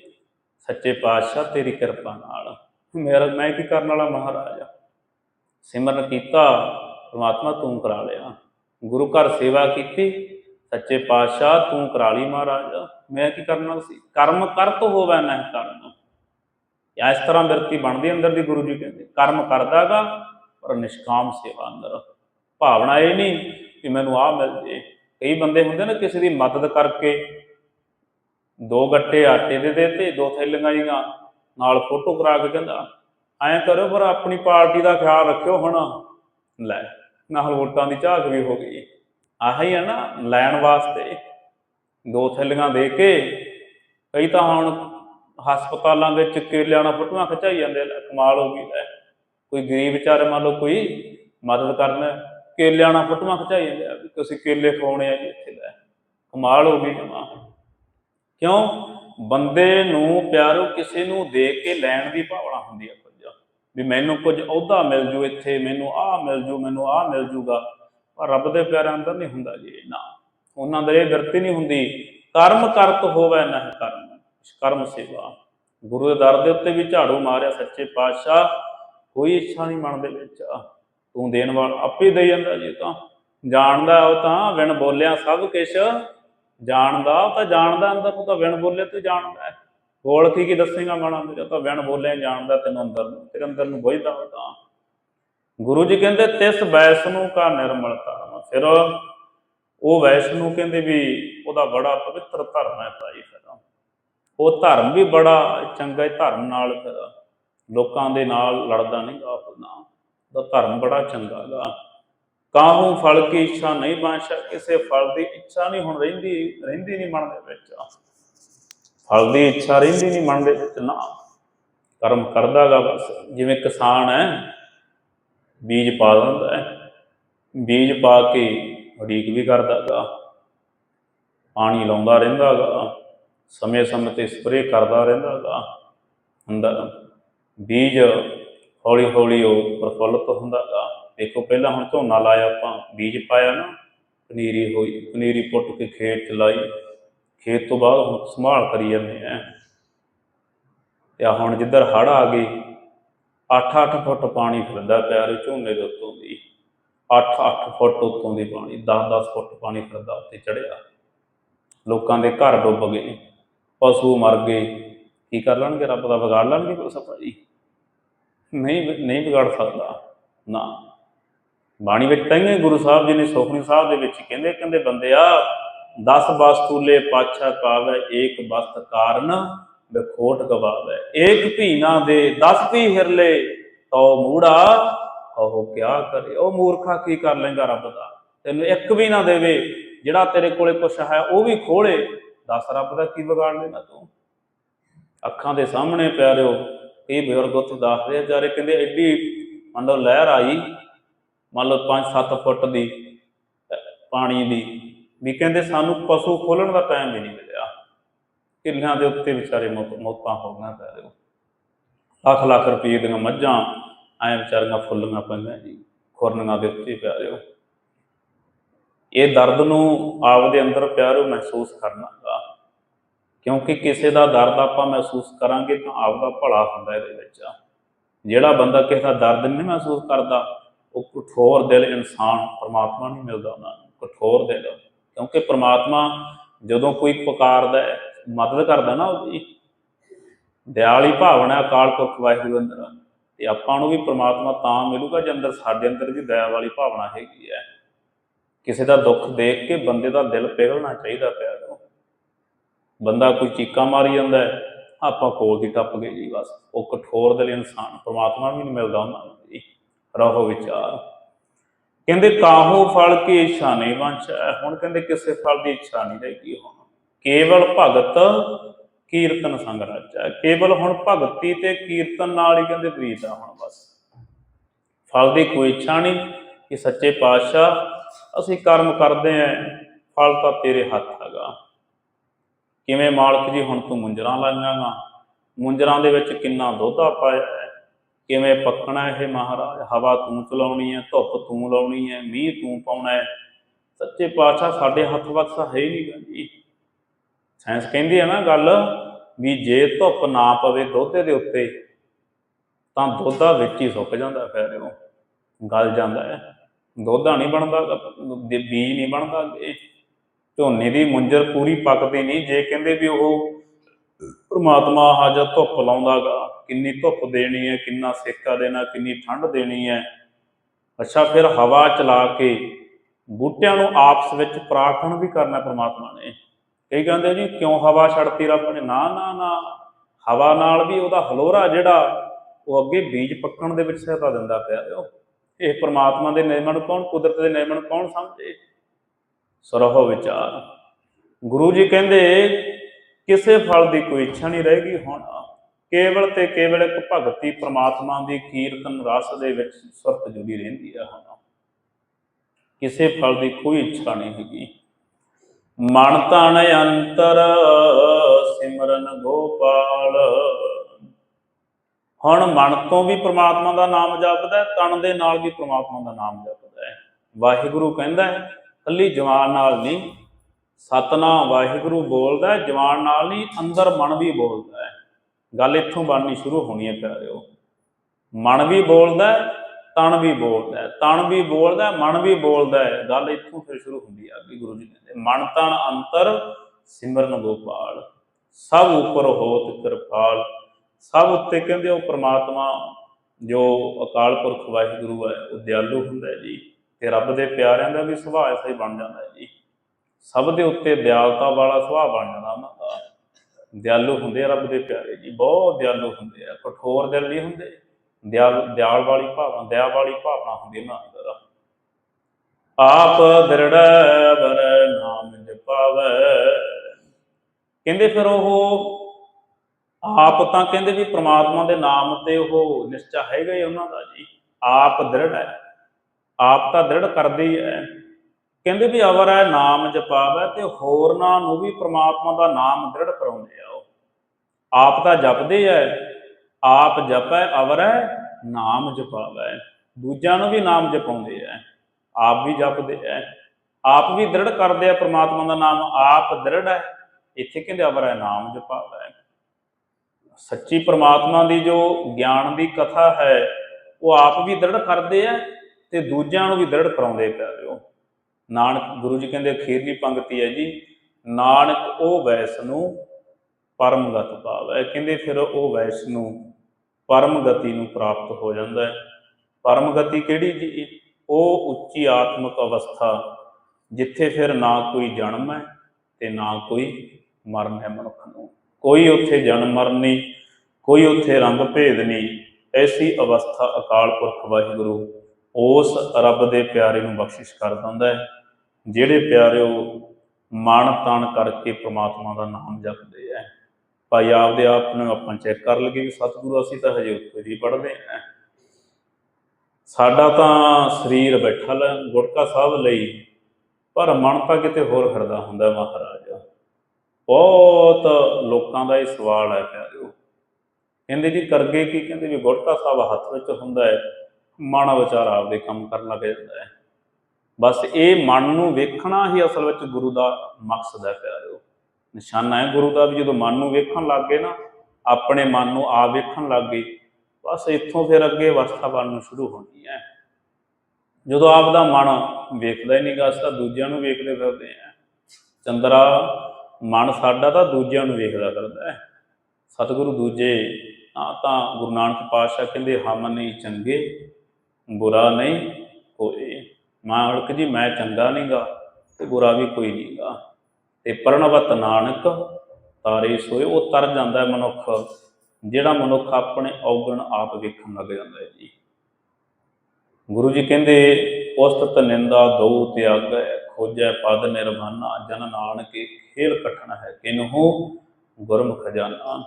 ਸੱਚੇ ਪਾਤਸ਼ਾਹ ਤੇਰੀ ਕਿਰਪਾ ਨਾਲ। ਮੇਰਾ, ਮੈਂ ਕੀ ਕਰਨ ਵਾਲਾ ਮਹਾਰਾਜ? ਸਿਮਰਨ ਕੀਤਾ, ਪ੍ਰਮਾਤਮਾ ਤੂੰ ਕਰਾ ਲਿਆ। ਗੁਰੂ ਘਰ ਸੇਵਾ ਕੀਤੀ ਸੱਚੇ ਪਾਤਸ਼ਾਹ, ਤੂੰ ਕਰਾਲੀ ਮਹਾਰਾਜ। ਮੈਂ ਕੀ ਕਰਨਾ ਸੀ ਕਰਮ ਕਰਤ ਹੋਵੇ ਨਾ ਕਰਮ। ਜਾਂ ਇਸ ਤਰ੍ਹਾਂ ਬਿਰਤੀ ਬਣਦੀ ਅੰਦਰ ਦੀ ਗੁਰੂ ਜੀ ਕਹਿੰਦੇ, ਕਰਮ ਕਰਦਾਗਾ, ਪਰ ਨਿਸ਼ਕਾਮ ਸੇਵਾ ਅੰਦਰ। ਭਾਵਨਾ ਇਹ ਨਹੀਂ ਕਿ ਮੈਨੂੰ ਆਹ ਮਿਲ ਜੇ। ਕਈ ਬੰਦੇ ਹੁੰਦੇ ਨਾ ਕਿਸੇ ਦੀ ਮਦਦ ਕਰਕੇ ਦੋ ਗੱਟੇ ਆਟੇ ਦੇ ਦੇ ਤੇ ਦੋ ਥੈਲੀਆਂ ਜੀਆਂ, ਨਾਲ ਫੋਟੋ ਕਰਾ ਕੇ ਕਹਿੰਦਾ, ਐਂ ਕਰੋ ਪਰ ਆਪਣੀ ਪਾਰਟੀ ਦਾ ਖਿਆਲ ਰੱਖਿਓ ਹੁਣ। ਲੈ, ਨਾਲ ਵੋਟਾਂ ਦੀ ਝਾਕ ਵੀ ਹੋ ਗਈ। ਆਹੀ ਹੈ ਨਾ ਲੈਣ ਵਾਸਤੇ ਦੋ ਥੈਲੀਆਂ ਦੇ ਕੇ ਕਈ ਤਾਂ ਹੁਣ ਹਸਪਤਾਲਾਂ ਵਿੱਚ ਕੇਲਿਆਂ ਨਾਲ ਫੋਟੋਆਂ ਖਿਚਾਈ ਜਾਂਦੇ ਆ, ਕਮਾਲ ਹੋ ਗਈ ਲੈ ਕੋਈ ਗਰੀਬ ਵਿਚਾਰੇ ਮੰਨ ਲਓ ਕੋਈ ਮਦਦ ਕਰਨਾ ਕੇਲਿਆਂ ਨਾਲ ਫੋਟੋਆਂ ਖਿਚਾਈ ਜਾਂਦੇ ਆ ਵੀ ਤੁਸੀਂ ਕੇਲੇ ਖਵਾਉਣੇ ਆ ਜੀ ਇੱਥੇ ਲੈ। ਕਮਾਲ ਹੋ ਗਈ ਜਮਾ। ਕਿਉਂ? ਬੰਦੇ ਨੂੰ ਪਿਆਰੋ ਕਿਸੇ ਨੂੰ ਦੇ ਕੇ ਲੈਣ ਦੀ ਭਾਵਨਾ ਹੁੰਦੀ ਹੈ ਕੁਝ। ਵੀ ਮੈਨੂੰ ਕੁਝ ਅਹੁਦਾ ਮਿਲ ਜੂ ਇੱਥੇ ਮੈਨੂੰ ਆਹ ਮਿਲ ਜੂ ਮੈਨੂੰ ਆਹ ਮਿਲ ਜੂਗਾ। ਪਰ ਰੱਬ ਦੇ ਪਿਆਰਿਆਂ ਅੰਦਰ ਨਹੀਂ ਹੁੰਦਾ ਜੀ ਨਾ। ਉਹਨਾਂ ਦੇ ਇਹ ਵਰਤੀ ਨਹੀਂ ਹੁੰਦੀ, ਕਰਮ ਕਰਤ ਹੋਵੇ ਨਾ ਕਰਮ ਕਰਮ ਸੇਵਾ। ਗੁਰੂ ਦੇ ਦਰ ਦੇ ਉੱਤੇ ਵੀ ਝਾੜੂ ਮਾਰਿਆ ਸੱਚੇ ਪਾਤਸ਼ਾਹ, ਕੋਈ ਇੱਛਾ ਨਹੀਂ ਮਨ ਦੇ ਵਿੱਚ। ਤੂੰ ਦੇਣ ਵਾਲ ਆਪੇ ਦੇ ਜਾਂਦਾ ਜੀ ਤਾਂ। ਜਾਣਦਾ ਉਹ ਤਾਂ ਵਿਣ ਬੋਲਿਆ ਸਭ ਕੁਛ। ਜਾਣਦਾ ਉਹ ਤਾਂ ਜਾਣਦਾ ਅੰਦਰ ਨੂੰ ਤਾਂ ਵਿਣ ਬੋਲੇ ਤੂੰ ਜਾਣਦਾ ਹੈ। ਬੋਲ ਕੀ ਕੀ ਦੱਸੇਗਾ ਮਨ ਮੇਰਾ ਤਾਂ ਵਿਣ ਬੋਲਿਆ ਜਾਣਦਾ ਤੈਨੂੰ ਅੰਦਰ ਨੂੰ, ਤੇਰੇ ਅੰਦਰ ਨੂੰ ਬੁਝਦਾ ਉਹ ਤਾਂ। ਗੁਰੂ ਜੀ ਕਹਿੰਦੇ, ਤਿਸ ਵੈਸ਼ਨੂੰ ਕਾ ਨਿਰਮਲ ਧਰਮ। ਫਿਰ ਉਹ ਵੈਸ਼ਨੂੰ ਕਹਿੰਦੇ ਵੀ ਉਹਦਾ ਬੜਾ ਪਵਿੱਤਰ ਧਰਮ ਹੈ ਭਾਈ ਫਿਰ। ਉਹ ਧਰਮ ਵੀ ਬੜਾ ਚੰਗਾ ਧਰਮ ਨਾਲ ਫਿਰ। ਲੋਕਾਂ ਦੇ ਨਾਲ ਲੜਦਾ ਨਹੀਂ ਗਾ ਆਪਣਾ ਉਹਦਾ ਧਰਮ ਬੜਾ ਚੰਗਾ ਗਾ। ਕਾਹੂ ਫਲ ਕੀ ਇੱਛਾ ਨਹੀਂ ਬਾਸ਼ਾ ਕਿਸੇ ਫਲ ਦੀ ਇੱਛਾ ਨਹੀਂ ਹੁਣ ਰਹਿੰਦੀ ਰਹਿੰਦੀ ਨਹੀਂ ਮਨ ਦੇ ਵਿੱਚ। ਫਲ ਦੀ ਇੱਛਾ ਰਹਿੰਦੀ ਨਹੀਂ ਮਨ ਦੇ ਵਿੱਚ ਨਾ। ਕਰਮ ਕਰਦਾਗਾ ਬਸ, ਜਿਵੇਂ ਕਿਸਾਨ ਹੈ ਬੀਜ ਪਾ ਦਿੰਦਾ ਹੈ। ਬੀਜ ਪਾ ਕੇ ਉਡੀਕ ਵੀ ਕਰਦਾਗਾ ਪਾਣੀ ਲਾਉਂਦਾ ਰਹਿੰਦਾਗਾ ਸਮੇਂ ਸਮੇਂ ਤੇ ਸਪਰੇਅ ਕਰਦਾ ਰਹਿੰਦਾਗਾ ਹੁੰਦਾ ਬੀਜ ਹੌਲੀ ਹੌਲੀ ਉਹ ਪ੍ਰਫੁੱਲਤ ਹੁੰਦਾਗਾ ਦੇਖੋ ਪਹਿਲਾਂ ਹੁਣ ਝੋਨਾ ਲਾਇਆ ਆਪਾਂ, ਬੀਜ ਪਾਇਆ ਨਾ, ਪਨੀਰੀ ਹੋਈ, ਪਨੀਰੀ ਪੁੱਟ ਕੇ ਖੇਤ ਚ ਲਾਈ। ਖੇਤ ਤੋਂ ਬਾਅਦ ਹੁਣ ਸੰਭਾਲ ਕਰੀ ਜਾਂਦੇ ਆ। ਤੇ ਹੁਣ ਜਿੱਧਰ ਹੜ ਆ ਗਈ 8-8 ਫੁੱਟ ਪਾਣੀ ਫਿਰਦਾ ਪਿਆਰੇ ਝੋਨੇ ਦੇ ਉੱਤੋਂ ਦੀ। 8-8 ਫੁੱਟ ਉੱਤੋਂ ਦੀ ਪਾਣੀ 10-10 ਫੁੱਟ ਪਾਣੀ ਫਿਰਦਾ ਉੱਤੇ ਚੜਿਆ। ਲੋਕਾਂ ਦੇ ਘਰ ਡੁੱਬ ਗਏ, ਪਸ਼ੂ ਮਰ ਗਏ। ਕੀ ਕਰ ਲੈਣਗੇ ਰੱਬ ਦਾ, ਵਿਗਾੜ ਲੈਣਗੇ ਕੋਈ ਸਫਾ ਜੀ? ਨਹੀਂ ਨਹੀਂ ਵਿਗਾੜ ਸਕਦਾ, ਨਾ। ਬਾਣੀ ਵਿੱਚ ਤਾਂ ਗੁਰੂ ਸਾਹਿਬ ਜੀ ਨੇ ਸੁਖਨੀ ਸਾਹਿਬ ਦੇ ਵਿੱਚ ਕਹਿੰਦੇ ਕਹਿੰਦੇ ਬੰਦਿਆ 10 ਵਸਤੂਲੇ ਪਾਛਾ ਪਾਵੇ, ਏਕ ਵਸਤ ਕਾਰਨ ਬਖੋਟ ਗਵਾਵੇ। ਏਕ ਭੀ ਨਾ ਦੇ 10 ਧੀ ਹਿਰਲੇ ਤੋ ਮੂੜਾ ਉਹ ਕਿਆ ਕਰੇ। ਉਹ ਮੂਰਖਾ ਕੀ ਕਰ ਲੈਂਦਾ ਰੱਬ ਦਾ? ਤੈਨੂੰ ਇੱਕ ਵੀ ਨਾ ਦੇਵੇ। ਜਿਹੜਾ ਤੇਰੇ ਕੋਲੇ ਕੁਛ ਹੈ, ਉਹ ਵੀ ਖੋਲੇ। ਦੱਸ ਰੱਬ ਦਾ ਕੀ ਵਿਗਾੜ ਲੈਣਾ ਤੂੰ? ਅੱਖਾਂ ਦੇ ਸਾਹਮਣੇ ਪਿਆਰਿਓ ਕਈ ਬਜ਼ੁਰਗ ਉੱਥੇ ਦੱਸਦੇ ਆ? ਜਾਰੇ ਕਹਿੰਦੇ, ਐਡੀ ਮੰਨ ਲਓ ਲਹਿਰ ਆਈ, ਮੰਨ ਲਓ 5-7 ਫੁੱਟ ਦੀ ਪਾਣੀ ਦੀ, ਵੀ ਕਹਿੰਦੇ ਸਾਨੂੰ ਪਸ਼ੂ ਖੋਲਣ ਦਾ ਟਾਈਮ ਵੀ ਨਹੀਂ ਮਿਲਿਆ। ਕਿੱਲਿਆਂ ਦੇ ਉੱਤੇ ਵਿਚਾਰੇ ਮੌਤਾਂ ਹੋ ਪੈ ਪਿਆਰਿਓ ਲੱਖ ਲੱਖ ਰੁਪਏ ਦੀਆਂ ਮੱਝਾਂ ਐਂ ਵਿਚਾਰੀਆਂ ਫੁੱਲੀਆਂ ਪਈਆਂ ਜੀ ਖੁਰਨੀਆਂ ਦੇ ਉੱਤੇ ਪੈ ਪਿਆਰਿਓ ਇਹ ਦਰਦ ਨੂੰ ਆਪ ਦੇ ਅੰਦਰ ਪਿਆਰਿਓ ਮਹਿਸੂਸ ਕਰਨਾ ਕਰਨਾਗਾ। ਕਿਉਂਕਿ ਕਿਸੇ ਦਾ ਦਰਦ ਆਪਾਂ ਮਹਿਸੂਸ ਕਰਾਂਗੇ ਤਾਂ ਆਪਦਾ ਭਲਾ ਹੁੰਦਾ ਇਹਦੇ ਵਿੱਚ। ਜਿਹੜਾ ਬੰਦਾ ਕਿਸੇ ਦਾ ਦਰਦ ਨਹੀਂ ਮਹਿਸੂਸ ਕਰਦਾ ਉਹ ਕਠੋਰ ਦਿਲ ਇਨਸਾਨ ਪਰਮਾਤਮਾ ਨਹੀਂ ਮਿਲਦਾ ਉਹਨਾਂ ਨੂੰ ਕਠੋਰ ਦਿਲ। ਕਿਉਂਕਿ ਪਰਮਾਤਮਾ ਜਦੋਂ ਕੋਈ ਪੁਕਾਰਦਾ ਹੈ, ਮਦਦ ਕਰਦਾ ਨਾ ਉਹਦੀ। ਦਿਆਲੀ ਭਾਵਨਾ ਅਕਾਲ ਪੁਰਖ ਵਾਹਿਗੁਰੂ ਅੰਦਰ। ਤੇ ਆਪਾਂ ਨੂੰ ਵੀ ਪ੍ਰਮਾਤਮਾ ਤਾਂ ਮਿਲੂਗਾ ਜੇ ਅੰਦਰ ਸਾਡੇ ਅੰਦਰ ਵੀ ਦਇਆ ਵਾਲੀ ਭਾਵਨਾ ਹੈਗੀ ਹੈ। ਕਿਸੇ ਦਾ ਦੁੱਖ ਦੇਖ ਕੇ ਬੰਦੇ ਦਾ ਦਿਲ ਪਿਘਲਣਾ ਚਾਹੀਦਾ ਪਿਆ ਬੰਦਾ ਕੋਈ ਚੀਕਾਂ ਮਾਰੀ ਜਾਂਦਾ ਹੈ, ਆਪਾਂ ਕੋਲ ਦੀ ਟੱਪ ਗਏ ਜੀ ਬਸ। ਉਹ ਕਠੋਰ ਦਿਲ ਇਨਸਾਨ, ਪ੍ਰਮਾਤਮਾ ਵੀ ਨਹੀਂ ਮਿਲਦਾ ਉਹਨਾਂ ਨੂੰ ਜੀ ਰਹੋ ਵਿਚਾਰ। ਕਹਿੰਦੇ ਕਾਹੋ ਫਲ ਕੀ ਇੱਛਾ ਨਹੀਂ ਵਾਂਛਾ। ਹੁਣ ਕਹਿੰਦੇ ਕਿਸੇ ਫਲ ਦੀ ਇੱਛਾ ਨਹੀਂ ਰਹੀ ਹੁਣ। ਕੇਵਲ ਭਗਤ ਕੀਰਤਨ ਸੰਗ ਰਾਜਾ ਕੇਵਲ ਹੁਣ ਭਗਤੀ ਤੇ ਕੀਰਤਨ ਨਾਲ ਹੀ ਕਹਿੰਦੇ ਪ੍ਰੀਤ ਆ ਹੁਣ ਬਸ। ਫਲ ਦੀ ਕੋਈ ਇੱਛਾ ਨਹੀਂ ਕਿ ਸੱਚੇ ਪਾਤਸ਼ਾਹ ਅਸੀਂ ਕਰਮ ਕਰਦੇ ਆਂ, ਫਲ ਤਾਂ ਤੇਰੇ ਹੱਥ ਹੈਗਾ। ਕਿਵੇਂ ਮਾਲਕ ਜੀ ਹੁਣ ਤੂੰ ਮੁੰਜਰਾਂ ਲਾਈਆਂਗਾ ਮੁੰਜਰਾਂ ਦੇ ਵਿੱਚ ਕਿੰਨਾ ਦੁੱਧਾ ਪਾਇਆ ਕਿਵੇਂ ਪੱਕਣਾ ਇਹ ਮਹਾਰਾਜ? ਹਵਾ ਤੂੰ ਚਲਾਉਣੀ ਹੈ, ਧੁੱਪ ਤੂੰ ਲਾਉਣੀ ਹੈ, ਮੀਂਹ ਤੂੰ ਪਾਉਣਾ ਹੈ। ਸੱਚੇ ਪਾਤਸ਼ਾਹ ਸਾਡੇ ਹੱਥ ਵਕਸਾ ਹੈ ਹੀ ਨਹੀਂ ਗਾ ਜੀ। ਸਾਇੰਸ ਕਹਿੰਦੀ ਹੈ ਨਾ ਗੱਲ ਵੀ ਜੇ ਧੁੱਪ ਨਾ ਪਵੇ ਦੁੱਧ ਦੇ ਉੱਤੇ, ਤਾਂ ਦੁੱਧਾ ਵਿੱਚ ਹੀ ਸੁੱਕ ਜਾਂਦਾ ਫਿਰ ਉਹ, ਗਲ ਜਾਂਦਾ ਹੈ। ਦੁੱਧਾ ਨਹੀਂ ਬਣਦਾ ਬੀਜ ਨਹੀਂ ਬਣਦਾ, ਇਹ ਝੋਨੇ ਦੀ ਮੁੰਜਰ ਪੂਰੀ ਪੱਕਦੀ ਨਹੀਂ। ਜੇ ਕਹਿੰਦੇ ਵੀ ਉਹ ਪ੍ਰਮਾਤਮਾ ਹਾਜਾ ਧੁੱਪ ਲਾਉਂਦਾਗਾ, ਕਿੰਨੀ ਧੁੱਪ ਦੇਣੀ ਹੈ, ਕਿੰਨਾ ਸੇਕਾ ਦੇਣਾ, ਕਿੰਨੀ ਠੰਡ ਦੇਣੀ ਹੈ, ਅੱਛਾ ਫਿਰ ਹਵਾ ਚਲਾ ਕੇ ਬੂਟਿਆਂ ਨੂੰ ਆਪਸ ਵਿੱਚ ਪ੍ਰਾਖਣ ਵੀ ਕਰਨਾ ਪ੍ਰਮਾਤਮਾ ਨੇ। ਕਈ ਕਹਿੰਦੇ ਜੀ, ਕਿਉਂ ਹਵਾ ਛੱਡਤੀ ਰੱਬ ਨੇ? ਨਾ ਨਾ ਨਾ। ਹਵਾ ਨਾਲ ਵੀ ਉਹਦਾ ਹਲੋਰਾ ਜਿਹੜਾ, ਉਹ ਅੱਗੇ ਬੀਜ ਪੱਕਣ ਦੇ ਵਿੱਚ ਸਹਾਇਤਾ ਦਿੰਦਾ ਪਿਆ। ਇਹ ਪ੍ਰਮਾਤਮਾ ਦੇ ਨਿਯਮਾਂ ਨੂੰ ਕੌਣ, ਕੁਦਰਤ ਦੇ ਨਿਯਮਾਂ ਨੂੰ ਕੌਣ ਸਮਝੇ? ਸਰਹੋ ਵਿਚਾਰ। ਗੁਰੂ ਜੀ ਕਹਿੰਦੇ, ਕਿਸੇ ਫਲ ਦੀ ਕੋਈ ਇੱਛਾ ਨਹੀਂ ਰਹੇਗੀ ਹੁਣ। ਕੇਵਲ ਤੇ ਕੇਵਲ ਇੱਕ ਭਗਤੀ ਪ੍ਰਮਾਤਮਾ ਦੀ ਕੀਰਤਨ ਰਸ ਦੇ ਵਿੱਚ ਸੁਰਤ ਜੁੜੀ ਰਹਿੰਦੀ ਹੈ ਹੁਣ। ਕਿਸੇ ਫਲ ਦੀ ਕੋਈ ਇੱਛਾ ਨਹੀਂ ਹੈਗੀ। ਮਨ ਤਨ ਅੰਤਰ, ਸਿਮਰਨ ਗੋਪਾਲ। ਹੁਣ ਮਨ ਤੋਂ ਵੀ ਪ੍ਰਮਾਤਮਾ ਦਾ ਨਾਮ ਜਪਦਾ ਹੈ ਤਨ ਦੇ ਨਾਲ ਵੀ ਪ੍ਰਮਾਤਮਾ ਦਾ ਨਾਮ ਜਪਦਾ ਹੈ। ਵਾਹਿਗੁਰੂ ਕਹਿੰਦਾ ਹੈ, ਕੱਲੀ ਜਵਾਨ ਨਾਲ ਨਹੀਂ, ਸਤਨਾਮ ਵਾਹਿਗੁਰੂ ਬੋਲਦਾ ਹੈ, ਜਵਾਨ ਨਾਲ ਨਹੀਂ, ਅੰਦਰ ਮਨ ਵੀ ਬੋਲਦਾ ਹੈ। ਗੱਲ ਇੱਥੋਂ ਬਣਨੀ ਸ਼ੁਰੂ ਹੋਣੀ ਹੈ ਪਿਆਰਿਓ। ਮਨ ਵੀ ਬੋਲਦਾ ਹੈ ਤਣ ਵੀ ਬੋਲਦਾ ਹੈ, ਤਨ ਵੀ ਬੋਲਦਾ ਮਨ ਵੀ ਬੋਲਦਾ ਹੈ। ਗੱਲ ਇੱਥੋਂ ਫਿਰ ਸ਼ੁਰੂ ਹੁੰਦੀ ਹੈ ਅੱਗੇ ਗੁਰੂ ਜੀ ਕਹਿੰਦੇ ਮਨ ਤਨ ਅੰਤਰ ਸਿਮਰਨ ਗੋਪਾਲ, ਸਭ ਉੱਪਰ ਹੋਤ ਕਿਰਪਾਲ। ਸਭ ਉੱਤੇ ਕਹਿੰਦੇ ਉਹ ਪ੍ਰਮਾਤਮਾ ਜੋ ਅਕਾਲ ਪੁਰਖ ਵਾਹਿਗੁਰੂ ਹੈ, ਉਹ ਦਿਆਲੂ ਹੁੰਦਾ ਹੈ ਜੀ। ਤੇ ਰੱਬ ਦੇ ਪਿਆਰਿਆਂ ਦਾ ਵੀ ਸੁਭਾਅ ਐਸਾ ਹੀ ਬਣ ਜਾਂਦਾ ਹੈ ਜੀ। ਸਭ ਦੇ ਉੱਤੇ ਦਿਆਲਤਾ ਵਾਲਾ ਸੁਭਾਅ ਬਣ ਜਾਂਦਾ ਉਹਨਾਂ ਦਾ। ਦਿਆਲੂ ਹੁੰਦੇ ਆ ਰੱਬ ਦੇ ਪਿਆਰੇ ਜੀ, ਬਹੁਤ ਦਿਆਲੂ ਹੁੰਦੇ ਆ, ਕਠੋਰ ਦਿਲ ਨਹੀਂ ਹੁੰਦੇ। ਦਿਆਲ ਦਿਆਲ ਵਾਲੀ ਭਾਵਨਾ, ਦਇਆ ਵਾਲੀ ਭਾਵਨਾ ਹੁੰਦੀ ਉਹਨਾਂ ਅੰਦਰ ਆਪ ਦਰੜੈ ਬਰ ਨਾਮ ਜਪਾਵੈ। ਕਹਿੰਦੇ ਫਿਰ ਉਹ ਆਪ ਤਾਂ ਕਹਿੰਦੇ ਵੀ ਪ੍ਰਮਾਤਮਾ ਦੇ ਨਾਮ ਤੇ ਉਹ ਨਿਸ਼ਚਾ ਹੈਗਾ ਹੀ ਉਹਨਾਂ ਦਾ ਜੀ। ਆਪ ਦ੍ਰਿੜ ਹੈ। ਆਪ ਤਾਂ ਦ੍ਰਿੜ ਕਰਦੇ ਹੈ। ਕਹਿੰਦੇ ਵੀ ਅਵਰ ਹੈ, ਨਾਮ ਜਪਾਵੈ ਤੇ ਹੋਰਨਾਂ ਨੂੰ ਵੀ ਪ੍ਰਮਾਤਮਾ ਦਾ ਨਾਮ ਦ੍ਰਿੜ ਕਰਾਉਂਦੇ ਆ ਉਹ। ਆਪ ਤਾਂ ਜਪਦੇ ਐ ਆਪ ਜਪੈ, ਅਵਰ ਹੈ ਨਾਮ ਜਪਾਵੈ। ਦੂਜਿਆਂ ਨੂੰ ਵੀ ਨਾਮ ਜਪਾਉਂਦੇ ਐ। ਆਪ ਵੀ ਜਪਦੇ ਐ। ਆਪ ਵੀ ਦ੍ਰਿੜ ਕਰਦੇ ਆ ਪ੍ਰਮਾਤਮਾ ਦਾ ਨਾਮ। ਆਪ ਦ੍ਰਿੜ ਹੈ ਇੱਥੇ ਕਹਿੰਦੇ ਅਵਰ ਹੈ ਨਾਮ ਜਪਾਵੈ। ਸੱਚੀ ਪ੍ਰਮਾਤਮਾ ਦੀ ਜੋ ਗਿਆਨ ਦੀ ਕਥਾ ਹੈ, ਉਹ ਆਪ ਵੀ ਦ੍ਰਿੜ ਕਰਦੇ ਆ ਤੇ ਦੂਜਿਆਂ ਨੂੰ ਵੀ ਦ੍ਰਿੜ ਕਰਾਉਂਦੇ ਪਿਆਰਿਓ ਨਾਨਕ, ਗੁਰੂ ਜੀ ਕਹਿੰਦੇ ਅਖੀਰਲੀ ਪੰਕਤੀ ਹੈ ਜੀ, ਨਾਨਕ ਉਹ ਵੈਸ ਨੂੰ ਪਰਮਗਤ ਪਾਵੈ। ਕਹਿੰਦੇ ਫਿਰ ਉਹ ਵੈਸ ਨੂੰ ਪਰਮ ਗਤੀ ਨੂੰ ਪ੍ਰਾਪਤ ਹੋ ਜਾਂਦਾ ਹੈ। ਪਰਮ ਗਤੀ ਕਿਹੜੀ ਜੀ? ਉਹ ਉੱਚੀ ਆਤਮਿਕ ਅਵਸਥਾ, ਜਿੱਥੇ ਫਿਰ ਨਾ ਕੋਈ ਜਨਮ ਹੈ ਤੇ ਨਾ ਕੋਈ ਮਰਨ ਹੈ ਮਨੁੱਖ ਨੂੰ। ਕੋਈ ਉੱਥੇ ਜਨਮ ਮਰਨ ਨਹੀਂ, ਕੋਈ ਉੱਥੇ ਰੰਗ ਭੇਦ ਨਹੀਂ। ਐਸੀ ਅਵਸਥਾ ਅਕਾਲ ਪੁਰਖ ਵਾਹਿਗੁਰੂ ਉਸ ਰੱਬ ਦੇ ਪਿਆਰੇ ਨੂੰ ਬਖਸ਼ਿਸ਼ ਕਰ ਦਿੰਦਾ ਹੈ, ਜਿਹੜੇ ਪਿਆਰਿਓ ਮਨ ਤਨ ਕਰਕੇ ਪ੍ਰਮਾਤਮਾ ਦਾ ਨਾਮ ਜਪਦੇ ਆ ਭਾਈ ਆਪਦੇ ਆਪ ਨੂੰ ਆਪਾਂ ਚੈੱਕ ਕਰ ਲਈਏ ਵੀ ਸਤਿਗੁਰੂ ਅਸੀਂ ਤਾਂ ਹਜੇ ਉੱਤੇ ਹੀ ਪੜਦੇ ਆ ਸਾਡਾ ਤਾਂ ਸਰੀਰ ਬੈਠਾ ਲੈ ਗੁਟਕਾ ਸਾਹਿਬ ਲਈ, ਪਰ ਮਨ ਤਾਂ ਕਿਤੇ ਹੋਰ ਫਿਰਦਾ ਹੁੰਦਾ ਮਹਾਰਾਜ। ਬਹੁਤ ਲੋਕਾਂ ਦਾ ਇਹ ਸਵਾਲ ਹੈ ਪਿਆਰਿਓ। ਕਹਿੰਦੇ ਜੀ, ਕਰਗੇ ਕੀ? ਕਹਿੰਦੇ ਵੀ ਗੁਟਕਾ ਸਾਹਿਬ ਹੱਥ ਵਿੱਚ ਹੁੰਦਾ ਹੈ ਮਨ ਵਿਚਾਰ ਆਪਦੇ ਕੰਮ ਕਰਨ ਲੱਗ ਜਾਂਦਾ ਹੈ। ਬਸ ਇਹ ਮਨ ਨੂੰ ਵੇਖਣਾ ਹੀ ਅਸਲ ਵਿੱਚ ਗੁਰੂ ਦਾ ਮਕਸਦ ਹੈ ਪਿਆਰਿਓ। ਨਿਸ਼ਾਨਾ ਹੈ ਗੁਰੂ ਦਾ ਵੀ ਜਦੋਂ ਮਨ ਨੂੰ ਵੇਖਣ ਲੱਗ ਗਏ ਨਾ, ਆਪਣੇ ਮਨ ਨੂੰ ਆਪ ਵੇਖਣ ਲੱਗ ਗਏ, ਬਸ ਇੱਥੋਂ ਫਿਰ ਅੱਗੇ ਅਵਸਥਾ ਬਣਨ ਸ਼ੁਰੂ ਹੋਣੀ ਹੈ। ਜਦੋਂ ਆਪ ਦਾ ਮਨ ਵੇਖਦਾ ਹੀ ਨਹੀਂ ਗਾ, ਅਸੀਂ ਤਾਂ ਦੂਜਿਆਂ ਨੂੰ ਵੇਖਦੇ ਫਿਰਦੇ ਆ ਚੰਦਰਾ ਮਨ ਸਾਡਾ ਤਾਂ ਦੂਜਿਆਂ ਨੂੰ ਵੇਖਦਾ ਕਰਦਾ ਹੈ। ਸਤਿਗੁਰੂ ਦੂਜੇ ਆ ਤਾਂ ਗੁਰੂ ਨਾਨਕ ਪਾਤਸ਼ਾਹ ਕਹਿੰਦੇ, ਹਮ ਨਹੀਂ ਚੰਗੇ, ਬੁਰਾ ਨਹੀਂ ਹੋਏ ਮਾਲਕ ਜੀ, ਮੈਂ ਚੰਗਾ ਨਹੀਂਗਾ ਤੇ ਬੁਰਾ ਵੀ ਕੋਈ ਨਹੀਂਗਾ ਤੇ ਪਰਣਵਤ ਨਾਨਕ ਤਾਰੇ ਸੋਏ। ਉਹ ਤਰ ਜਾਂਦਾ ਹੈ ਮਨੁੱਖ, ਜਿਹੜਾ ਮਨੁੱਖ ਆਪਣੇ ਔਗਣ ਆਪ ਵੇਖਣ ਲੱਗ ਜਾਂਦਾ ਹੈ ਜੀ। ਗੁਰੂ ਜੀ ਕਹਿੰਦੇ, ਉਸਤਤ ਨਿੰਦਾ ਦੋ ਤਿਆਗੈ ਖੋਜੈ ਪਦ ਨਿਰਮਾਨਾ ਜਨ ਨਾਨਕੇ ਖੇਲ ਕਠਨ ਹੈ ਕਿਨਹੂ, ਗੁਰਮੁਖ ਜਾਨਾ।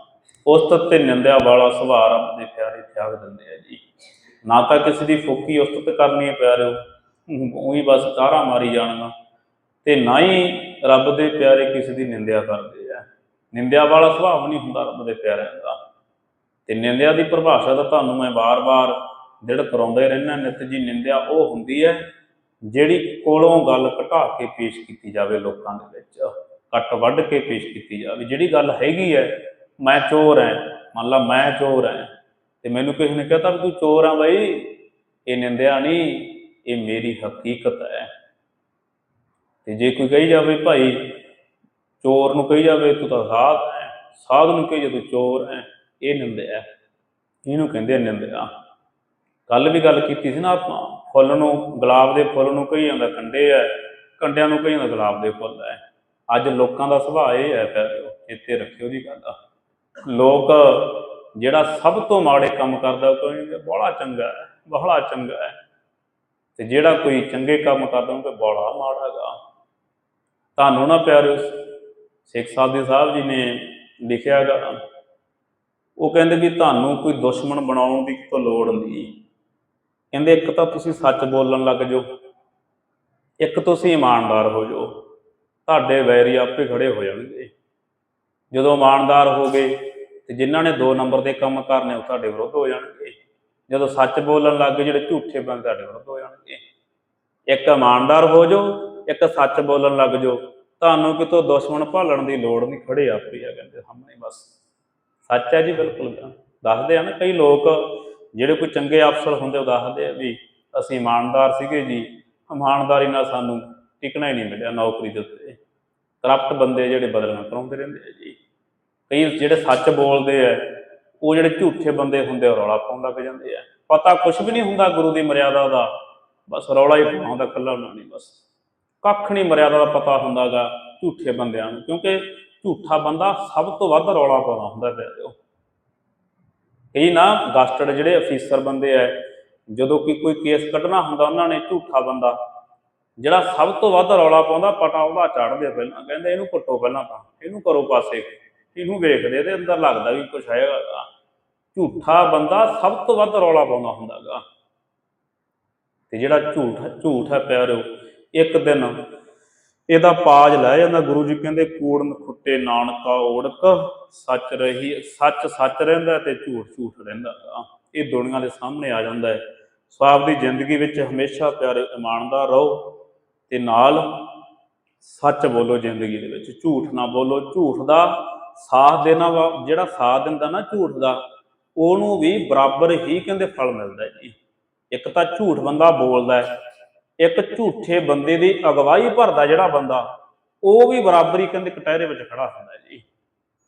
ਉਸਤਤ ਤੇ ਨਿੰਦਿਆ ਵਾਲਾ ਸੁਭਾਅ ਰੱਬ ਦੇ ਪਿਆਰੇ ਤਿਆਗ ਦਿੰਦੇ ਆ ਜੀ। ਨਾ ਤਾਂ ਕਿਸੇ ਦੀ ਫੋਕੀ ਉਸਤਤ ਕਰਨੀ ਹੈ ਪਿਆਰਿਓ, ਉਹੀ ਬਸ ਤਾਰਾ ਮਾਰੀ ਜਾਣਗਾ ਤੇ ਨਾ ਹੀ ਰੱਬ ਦੇ ਪਿਆਰੇ ਕਿਸੇ ਦੀ ਨਿੰਦਿਆ ਕਰਦੇ ਆ। ਨਿੰਦਿਆ ਵਾਲਾ ਸੁਭਾਅ ਨਹੀਂ ਹੁੰਦਾ ਰੱਬ ਦੇ ਪਿਆਰਿਆਂ ਦਾ। ਤੇ ਨਿੰਦਿਆ ਦੀ ਪਰਿਭਾਸ਼ਾ ਤਾਂ ਤੁਹਾਨੂੰ ਮੈਂ ਵਾਰ-ਵਾਰ ਜਿਹੜਾ ਕਰਾਉਂਦਾ ਹੀ ਰਹਿਣਾ ਨਿਤ ਜੀ ਨਿੰਦਿਆ ਉਹ ਹੁੰਦੀ ਹੈ, ਜਿਹੜੀ ਕੋਲੋਂ ਗੱਲ ਘਟਾ ਕੇ ਪੇਸ਼ ਕੀਤੀ ਜਾਵੇ ਲੋਕਾਂ ਦੇ ਵਿੱਚ ਕੱਟ ਵੱਢ ਕੇ ਪੇਸ਼ ਕੀਤੀ ਜਾਵੇ। ਜਿਹੜੀ ਗੱਲ ਹੈਗੀ ਹੈ, ਮੈਂ ਚੋਰ ਹਾਂ, ਮੰਨ ਲਾ ਮੈਂ ਚੋਰ ਹਾਂ, ਤੇ ਮੈਨੂੰ ਕਿਸੇ ਨੇ ਕਹਤਾ ਵੀ ਤੂੰ ਚੋਰ ਆ ਬਈ, ਇਹ ਨਿੰਦਿਆ ਨਹੀਂ, ਇਹ ਮੇਰੀ ਹਕੀਕਤ ਹੈ। ਤੇ ਜੇ ਕੋਈ ਕਹੀ ਜਾਵੇ ਭਾਈ ਚੋਰ ਨੂੰ ਕਹੀ ਜਾਵੇ, ਤੂੰ ਤਾਂ ਸਾਧ ਹੈ, ਸਾਧ ਨੂੰ ਕਹੀ ਜਾਵੇ ਤੂੰ ਚੋਰ ਹੈ, ਇਹ ਨਿੰਦਿਆ ਹੈ। ਇਹਨੂੰ ਕਹਿੰਦੇ ਆ ਨਿੰਦਿਆ ਕੱਲ ਵੀ ਗੱਲ ਕੀਤੀ ਸੀ ਨਾ ਆਪਾਂ, ਫੁੱਲ ਨੂੰ, ਗੁਲਾਬ ਦੇ ਫੁੱਲ ਨੂੰ ਕਹੀ ਜਾਂਦਾ, ਕੰਡੇ ਹੈ ਕੰਡਿਆਂ ਨੂੰ ਕਹੀ ਜਾਂਦਾ ਗੁਲਾਬ ਦੇ ਫੁੱਲ ਹੈ ਅੱਜ ਲੋਕਾਂ ਦਾ ਸੁਭਾਅ ਇਹ ਹੈ ਫਿਰ, ਇੱਥੇ ਰੱਖਿਓ ਦੀ ਗੱਲ ਆ ਲੋਕ ਜਿਹੜਾ ਸਭ ਤੋਂ ਮਾੜੇ ਕੰਮ ਕਰਦਾ, ਉਹ ਕਹਿੰਦੇ ਬੜਾ ਚੰਗਾ ਹੈ ਬੜਾ ਚੰਗਾ ਹੈ। ਤੇ ਜਿਹੜਾ ਕੋਈ ਚੰਗੇ ਕੰਮ ਕਰਦਾ ਉਹ ਕਹਿੰਦੇ ਬੜਾ ਮਾੜਾ ਹੈਗਾ। ਤੁਹਾਨੂੰ ਨਾ ਪਿਆਰਿਓ, ਸਿੱਖ ਸਾਧੂ ਸਾਹਿਬ ਜੀ ਨੇ ਲਿਖਿਆ ਗਾ ਉਹ ਕਹਿੰਦੇ ਵੀ ਤੁਹਾਨੂੰ ਕੋਈ ਦੁਸ਼ਮਣ ਬਣਾਉਣ ਦੀ ਕੋਈ ਲੋੜ ਨਹੀਂ। ਕਹਿੰਦੇ ਇੱਕ ਤਾਂ ਤੁਸੀਂ ਸੱਚ ਬੋਲਣ ਲੱਗ ਜਾਓ, ਇੱਕ ਤੁਸੀਂ ਇਮਾਨਦਾਰ ਹੋ ਜਾਓ। ਤੁਹਾਡੇ ਵੈਰੀ ਆਪੇ ਖੜੇ ਹੋ ਜਾਣਗੇ। ਜਦੋਂ ਇਮਾਨਦਾਰ ਹੋ ਗਏ ਤੇ ਜਿਨ੍ਹਾਂ ਨੇ 2 ਨੰਬਰ ਦੇ ਕੰਮ ਕਰਨੇ ਉਹ ਤੁਹਾਡੇ ਵਿਰੁੱਧ ਹੋ ਜਾਣਗੇ। ਜਦੋਂ ਸੱਚ ਬੋਲਣ ਲੱਗ ਗਏ, ਜਿਹੜੇ ਝੂਠੇ ਬੰਦੇ ਤੁਹਾਡੇ ਵਿਰੁੱਧ ਹੋ ਜਾਣਗੇ। ਇੱਕ ਇਮਾਨਦਾਰ ਹੋ ਜਾਓ ਇੱਕ ਸੱਚ ਬੋਲਣ ਲੱਗ ਜਾਓ। ਤੁਹਾਨੂੰ ਕਿਤੋਂ ਦੁਸ਼ਮਣ ਭਾਲਣ ਦੀ ਲੋੜ ਨਹੀਂ, ਖੜੇ ਆਪੇ ਆ ਕਹਿੰਦੇ ਸਾਹਮਣੇ ਬਸ। ਸੱਚ ਹੈ ਜੀ ਬਿਲਕੁਲ। ਦੱਸਦੇ ਆ ਨਾ ਕਈ ਲੋਕ ਜਿਹੜੇ ਕੋਈ ਚੰਗੇ ਅਫਸਰ ਹੁੰਦੇ, ਉਹ ਦੱਸਦੇ ਆ ਵੀ ਅਸੀਂ ਇਮਾਨਦਾਰ ਸੀਗੇ ਜੀ। ਇਮਾਨਦਾਰੀ ਨਾਲ ਸਾਨੂੰ ਟਿਕਣਾ ਹੀ ਨਹੀਂ ਮਿਲਿਆ ਨੌਕਰੀ ਦੇ ਉੱਤੇ। ਕਰਪਟ ਬੰਦੇ ਜਿਹੜੇ ਬਦਲਣਾ ਕਰਾਉਂਦੇ ਰਹਿੰਦੇ ਆ ਜੀ। ਕਈ ਜਿਹੜੇ ਸੱਚ ਬੋਲਦੇ ਆ, ਉਹ ਜਿਹੜੇ ਝੂਠੇ ਬੰਦੇ ਹੁੰਦੇ ਆ ਰੌਲਾ ਪਾਉਣ ਲੱਗ ਜਾਂਦੇ ਆ। ਪਤਾ ਕੁਝ ਵੀ ਨਹੀਂ ਹੁੰਦਾ ਗੁਰੂ ਦੀ ਮਰਿਆਦਾ ਦਾ। ਬਸ ਰੌਲਾ ਹੀ ਪਾਉਣਾ ਹੁੰਦਾ ਕੱਲਾ ਉਹਨਾਂ ਨਹੀਂ, ਬਸ। ਕੱਖ ਨਹੀਂ ਮਰਿਆਦਾ ਦਾ ਪਤਾ ਹੁੰਦਾਗਾ ਝੂਠੇ ਬੰਦਿਆਂ ਨੂੰ, ਕਿਉਂਕਿ ਝੂਠਾ ਬੰਦਾ ਸਭ ਤੋਂ ਵੱਧ ਰੌਲਾ ਪਾਉਂਦਾ ਹੁੰਦਾ ਪਿਆ ਉਹ ਕਈ ਨਾ ਗਸਟਡ ਜਿਹੜੇ ਅਫੀਸਰ ਬੰਦੇ ਆ ਜਦੋਂ ਕਿ ਕੋਈ ਕੇਸ ਕੱਢਣਾ ਹੁੰਦਾ ਉਹਨਾਂ ਨੇ ਝੂਠਾ ਬੰਦਾ, ਜਿਹੜਾ ਸਭ ਤੋਂ ਵੱਧ ਰੌਲਾ ਪਾਉਂਦਾ ਪਟਾ ਉਹਦਾ ਚੜ੍ਹਦੇ ਪਹਿਲਾਂ, ਕਹਿੰਦੇ ਇਹਨੂੰ ਕੁੱਟੋ ਪਹਿਲਾਂ ਤਾਂ, ਇਹਨੂੰ ਕਰੋ ਪਾਸੇ, ਇਹਨੂੰ ਵੇਖਦੇ ਇਹਦੇ ਅੰਦਰ ਲੱਗਦਾ ਵੀ ਕੁਛ ਹੈਗਾ ਗਾ। ਝੂਠਾ ਬੰਦਾ ਸਭ ਤੋਂ ਵੱਧ ਰੌਲਾ ਪਾਉਂਦਾ ਹੁੰਦਾਗਾ ਤੇ ਜਿਹੜਾ ਝੂਠ ਝੂਠ ਹੈ ਪਿਆਰਿਓ ਇੱਕ ਦਿਨ ਇਹਦਾ ਪਾਜ ਲੈ ਜਾਂਦਾ। ਗੁਰੂ ਜੀ ਕਹਿੰਦੇ, ਕੂੜਨ ਖੁੱਟੇ ਨਾਨਕਾ ਓੜਕ, ਸੱਚ ਰਹੀ, ਸੱਚ ਸੱਚ ਰਹਿੰਦਾ ਤੇ ਝੂਠ ਝੂਠ ਰਹਿੰਦਾ। ਇਹ ਦੁਨੀਆ ਦੇ ਸਾਹਮਣੇ ਆ ਜਾਂਦਾ ਹੈ। ਸੋ ਆਪਦੀ ਜ਼ਿੰਦਗੀ ਵਿੱਚ ਹਮੇਸ਼ਾ ਪਿਆਰੇ, ਇਮਾਨਦਾਰ ਰਹੋ ਤੇ ਨਾਲ ਸੱਚ ਬੋਲੋ ਜ਼ਿੰਦਗੀ ਦੇ ਵਿੱਚ। ਝੂਠ ਨਾ ਬੋਲੋ। ਝੂਠ ਦਾ ਸਾਥ ਦੇਣਾ ਵਾ- ਜਿਹੜਾ ਸਾਥ ਦਿੰਦਾ ਨਾ ਝੂਠ ਦਾ, ਉਹਨੂੰ ਵੀ ਬਰਾਬਰ ਹੀ ਕਹਿੰਦੇ ਫਲ ਮਿਲਦਾ ਜੀ। ਇੱਕ ਤਾਂ ਝੂਠ ਬੰਦਾ ਬੋਲਦਾ ਹੈ। ਇੱਕ ਝੂਠੇ ਬੰਦੇ ਦੀ ਅਗਵਾਈ ਭਰਦਾ ਜਿਹੜਾ ਬੰਦਾ, ਉਹ ਵੀ ਬਰਾਬਰੀ ਕਹਿੰਦੇ ਕਟਹਿਰੇ ਵਿੱਚ ਖੜਾ ਹੁੰਦਾ ਜੀ।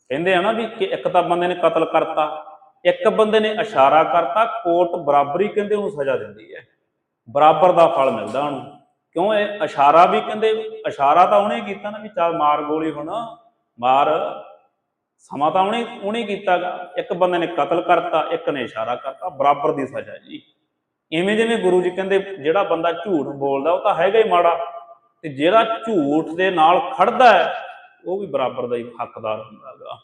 ਕਹਿੰਦੇ ਆ ਨਾ ਵੀ ਕਿ ਇੱਕ ਤਾਂ ਬੰਦੇ ਨੇ ਕਤਲ ਕਰਤਾ, ਇੱਕ ਬੰਦੇ ਨੇ ਇਸ਼ਾਰਾ ਕਰਤਾ, ਕੋਰਟ ਬਰਾਬਰੀ ਕਹਿੰਦੇ ਉਹਨੂੰ ਸਜ਼ਾ ਦਿੰਦੀ ਹੈ। ਬਰਾਬਰ ਦਾ ਫਲ ਮਿਲਦਾ ਉਹਨੂੰ। ਕਿਉਂ ਇਹ ਇਸ਼ਾਰਾ ਵੀ ਕਹਿੰਦੇ, ਇਸ਼ਾਰਾ ਤਾਂ ਉਹਨੇ ਕੀਤਾ ਨਾ ਵੀ ਚੱਲ ਮਾਰ ਗੋਲੀ ਹੁਣ, ਮਾਰ। ਸਮਾਂ ਤਾਂ ਉਹਨੇ ਉਹਨੇ ਕੀਤਾਗਾ। ਇੱਕ ਬੰਦੇ ਨੇ ਕਤਲ ਕਰਤਾ, ਇੱਕ ਨੇ ਇਸ਼ਾਰਾ ਕਰਤਾ, ਬਰਾਬਰ ਦੀ ਸਜ਼ਾ ਜੀ। ਇਵੇਂ ਜਿਵੇਂ ਗੁਰੂ ਜੀ ਕਹਿੰਦੇ ਜਿਹੜਾ ਬੰਦਾ ਝੂਠ ਬੋਲਦਾ, ਉਹ ਤਾਂ ਹੈਗਾ ਹੀ ਮਾੜਾ। ਤੇ ਜਿਹੜਾ ਝੂਠ ਦੇ ਨਾਲ ਖੜਦਾ ਹੈ, ਉਹ ਵੀ ਬਰਾਬਰ ਦਾ ਹੀ ਹੱਕਦਾਰ ਹੁੰਦਾ ਹੈਗਾ।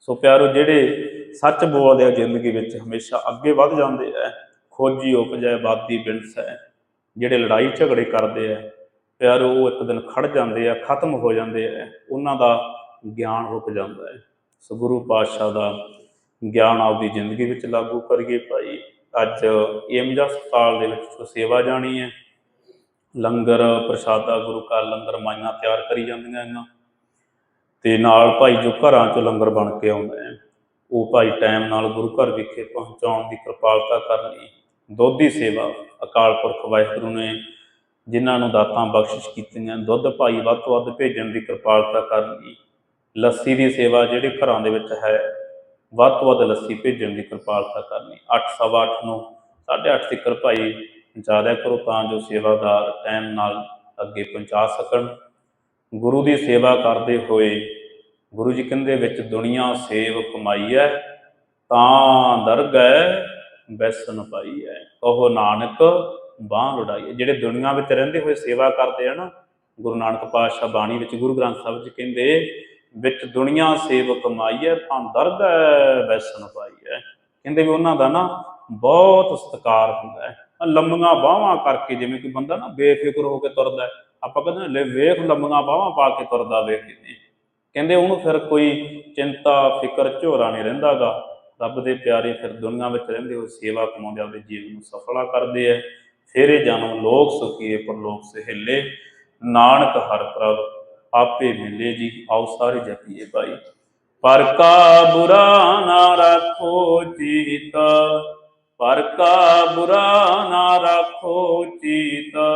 ਸੋ ਪਿਆਰੋ, ਜਿਹੜੇ ਸੱਚ ਬੋਲਦੇ ਆ ਜ਼ਿੰਦਗੀ ਵਿੱਚ, ਹਮੇਸ਼ਾ ਅੱਗੇ ਵੱਧ ਜਾਂਦੇ ਆ। ਖੋਜੀ ਉਪਜੈ, ਬਾਦੀ ਬਿੰਸ ਹੈ ਜਿਹੜੇ ਲੜਾਈ ਝਗੜੇ ਕਰਦੇ ਆ, ਪਿਆਰੋ, ਉਹ ਇੱਕ ਦਿਨ ਖੜ ਜਾਂਦੇ ਆ, ਖਤਮ ਹੋ ਜਾਂਦੇ ਆ। ਉਹਨਾਂ ਦਾ ਗਿਆਨ ਰੁਕ ਜਾਂਦਾ ਹੈ। ਸੋ ਗੁਰੂ ਪਾਤਸ਼ਾਹ ਦਾ ਗਿਆਨ ਆਪਦੀ ਜ਼ਿੰਦਗੀ ਵਿੱਚ ਲਾਗੂ ਕਰੀਏ ਭਾਈ। ਅੱਜ ਏਮਜ ਹਸਪਤਾਲ ਦੇ ਵਿੱਚ ਜੋ ਸੇਵਾ ਜਾਣੀ ਹੈ, ਲੰਗਰ ਪ੍ਰਸ਼ਾਦਾ ਗੁਰੂ ਕਾ ਲੰਗਰ ਮਾਈਆਂ ਤਿਆਰ ਕਰੀ ਜਾਂਦੀਆਂ ਹੈਗੀਆਂ। ਤੇ ਨਾਲ ਭਾਈ ਜੋ ਘਰਾਂ ਚੋਂ ਲੰਗਰ ਬਣ ਕੇ ਆਉਂਦਾ ਹੈ, ਉਹ ਭਾਈ ਟਾਈਮ ਨਾਲ ਗੁਰੂ ਘਰ ਵਿਖੇ ਪਹੁੰਚਾਉਣ ਦੀ ਕਿਰਪਾਲਤਾ ਕਰਨੀ, ਦੁੱਧ ਦੀ ਸੇਵਾ, ਅਕਾਲ ਪੁਰਖ ਵਾਹਿਗੁਰੂ ਨੇ ਜਿਨ੍ਹਾਂ ਨੂੰ ਦਾਤਾਂ ਬਖਸ਼ਿਸ਼ ਕੀਤੀਆਂ, ਦੁੱਧ ਭਾਈ ਵੱਧ ਤੋਂ ਵੱਧ ਭੇਜਣ ਦੀ ਕਿਰਪਾਲਤਾ ਕਰਨੀ, ਲੱਸੀ ਦੀ ਸੇਵਾ ਜਿਹੜੇ ਘਰਾਂ ਦੇ ਵਿੱਚ ਹੈ ਵੱਧ ਤੋਂ ਵੱਧ ਲੱਸੀ ਭੇਜਣ ਦੀ ਕਿਰਪਾਲਤਾ ਕਰਨੀ। 8 ਸਵਾ ਅੱਠ ਨੂੰ 8:30 ਤੱਕ ਭਾਈ ਜ਼ਿਆਦਾ ਕਰੋ ਤਾਂ ਜੋ ਸੇਵਾਦਾਰ ਟਾਈਮ ਨਾਲ ਅੱਗੇ ਪਹੁੰਚਾ ਸਕਣ। ਗੁਰੂ ਦੀ ਸੇਵਾ ਕਰਦੇ ਹੋਏ ਗੁਰੂ ਜੀ ਕਹਿੰਦੇ ਵਿੱਚ ਦੁਨੀਆ ਸੇਵ ਕਮਾਈ ਹੈ ਤਾਂ ਦਰਗਹਿ ਬੈਸਨ ਪਾਈ ਹੈ ਕਹੋ ਨਾਨਕ ਬਾਹ ਲੁੜਾਈ ਜਿਹੜੇ ਦੁਨੀਆ ਵਿੱਚ ਰਹਿੰਦੇ ਹੋਏ ਸੇਵਾ ਕਰਦੇ ਆ ਨਾ, ਗੁਰੂ ਨਾਨਕ ਪਾਤਸ਼ਾਹ ਬਾਣੀ ਵਿੱਚ ਗੁਰੂ ਗ੍ਰੰਥ ਸਾਹਿਬ ਜੀ ਕਹਿੰਦੇ ਵਿੱਚ ਦੁਨੀਆ ਸੇਵ ਕਮਾਈ ਹੈ ਤਾਂ ਦਰਗਹਿ ਕਹਿੰਦੇ ਵੀ ਉਹਨਾਂ ਦਾ ਨਾ ਬਹੁਤ ਸਤਿਕਾਰ ਹੁੰਦਾ ਹੈ ਲੰਮੀਆਂ ਬਾਹਾਂ ਕਰਕੇ ਜਿਵੇਂ ਕੋਈ ਬੰਦਾ ਨਾ ਬੇਫਿਕਰ ਹੋ ਕੇ ਤੁਰਦਾ ਹੈ। ਆਪਾਂ ਕਹਿੰਦੇ ਨੇ ਵੇਖ ਲੰਮੀਆਂ ਬਾਹਾਂ ਪਾ ਕੇ ਤੁਰਦਾ ਵੇਖ ਕਿਤੇ ਕਹਿੰਦੇ ਉਹਨੂੰ ਫਿਰ ਕੋਈ ਚਿੰਤਾ, ਫਿਕਰ, ਝੋਰਾ ਨਹੀਂ ਰਹਿੰਦਾਗਾ। ਰੱਬ ਦੇ ਪਿਆਰੇ ਫਿਰ ਦੁਨੀਆ ਵਿੱਚ ਰਹਿੰਦੇ ਹੋਏ ਸੇਵਾ ਕਮਾਉਂਦੇ ਆਪਦੇ ਜੀਵਨ ਨੂੰ ਸਫਲਾ ਕਰਦੇ ਐ। ਫਿਰ ਇਹ ਜਨਮ ਲੋਕ ਸੁਖੀਏ, ਪਰਲੋਕ ਸਹਿਲੇ। ਨਾਨਕ ਹਰ ਪ੍ਰਭ ਆਪੇ ਮਿਲੇ ਜੀ। ਆਓ ਸਾਰੇ ਜਪੀਏ ਭਾਈ ਪਰ ਕਾ ਬੁਰਾ ਨਾ ਰੱਖੋ ਚੀਤਾ, ਪਰ ਕਾ ਬੁਰਾ ਨਾ ਰੱਖੋ ਚੀਤਾ।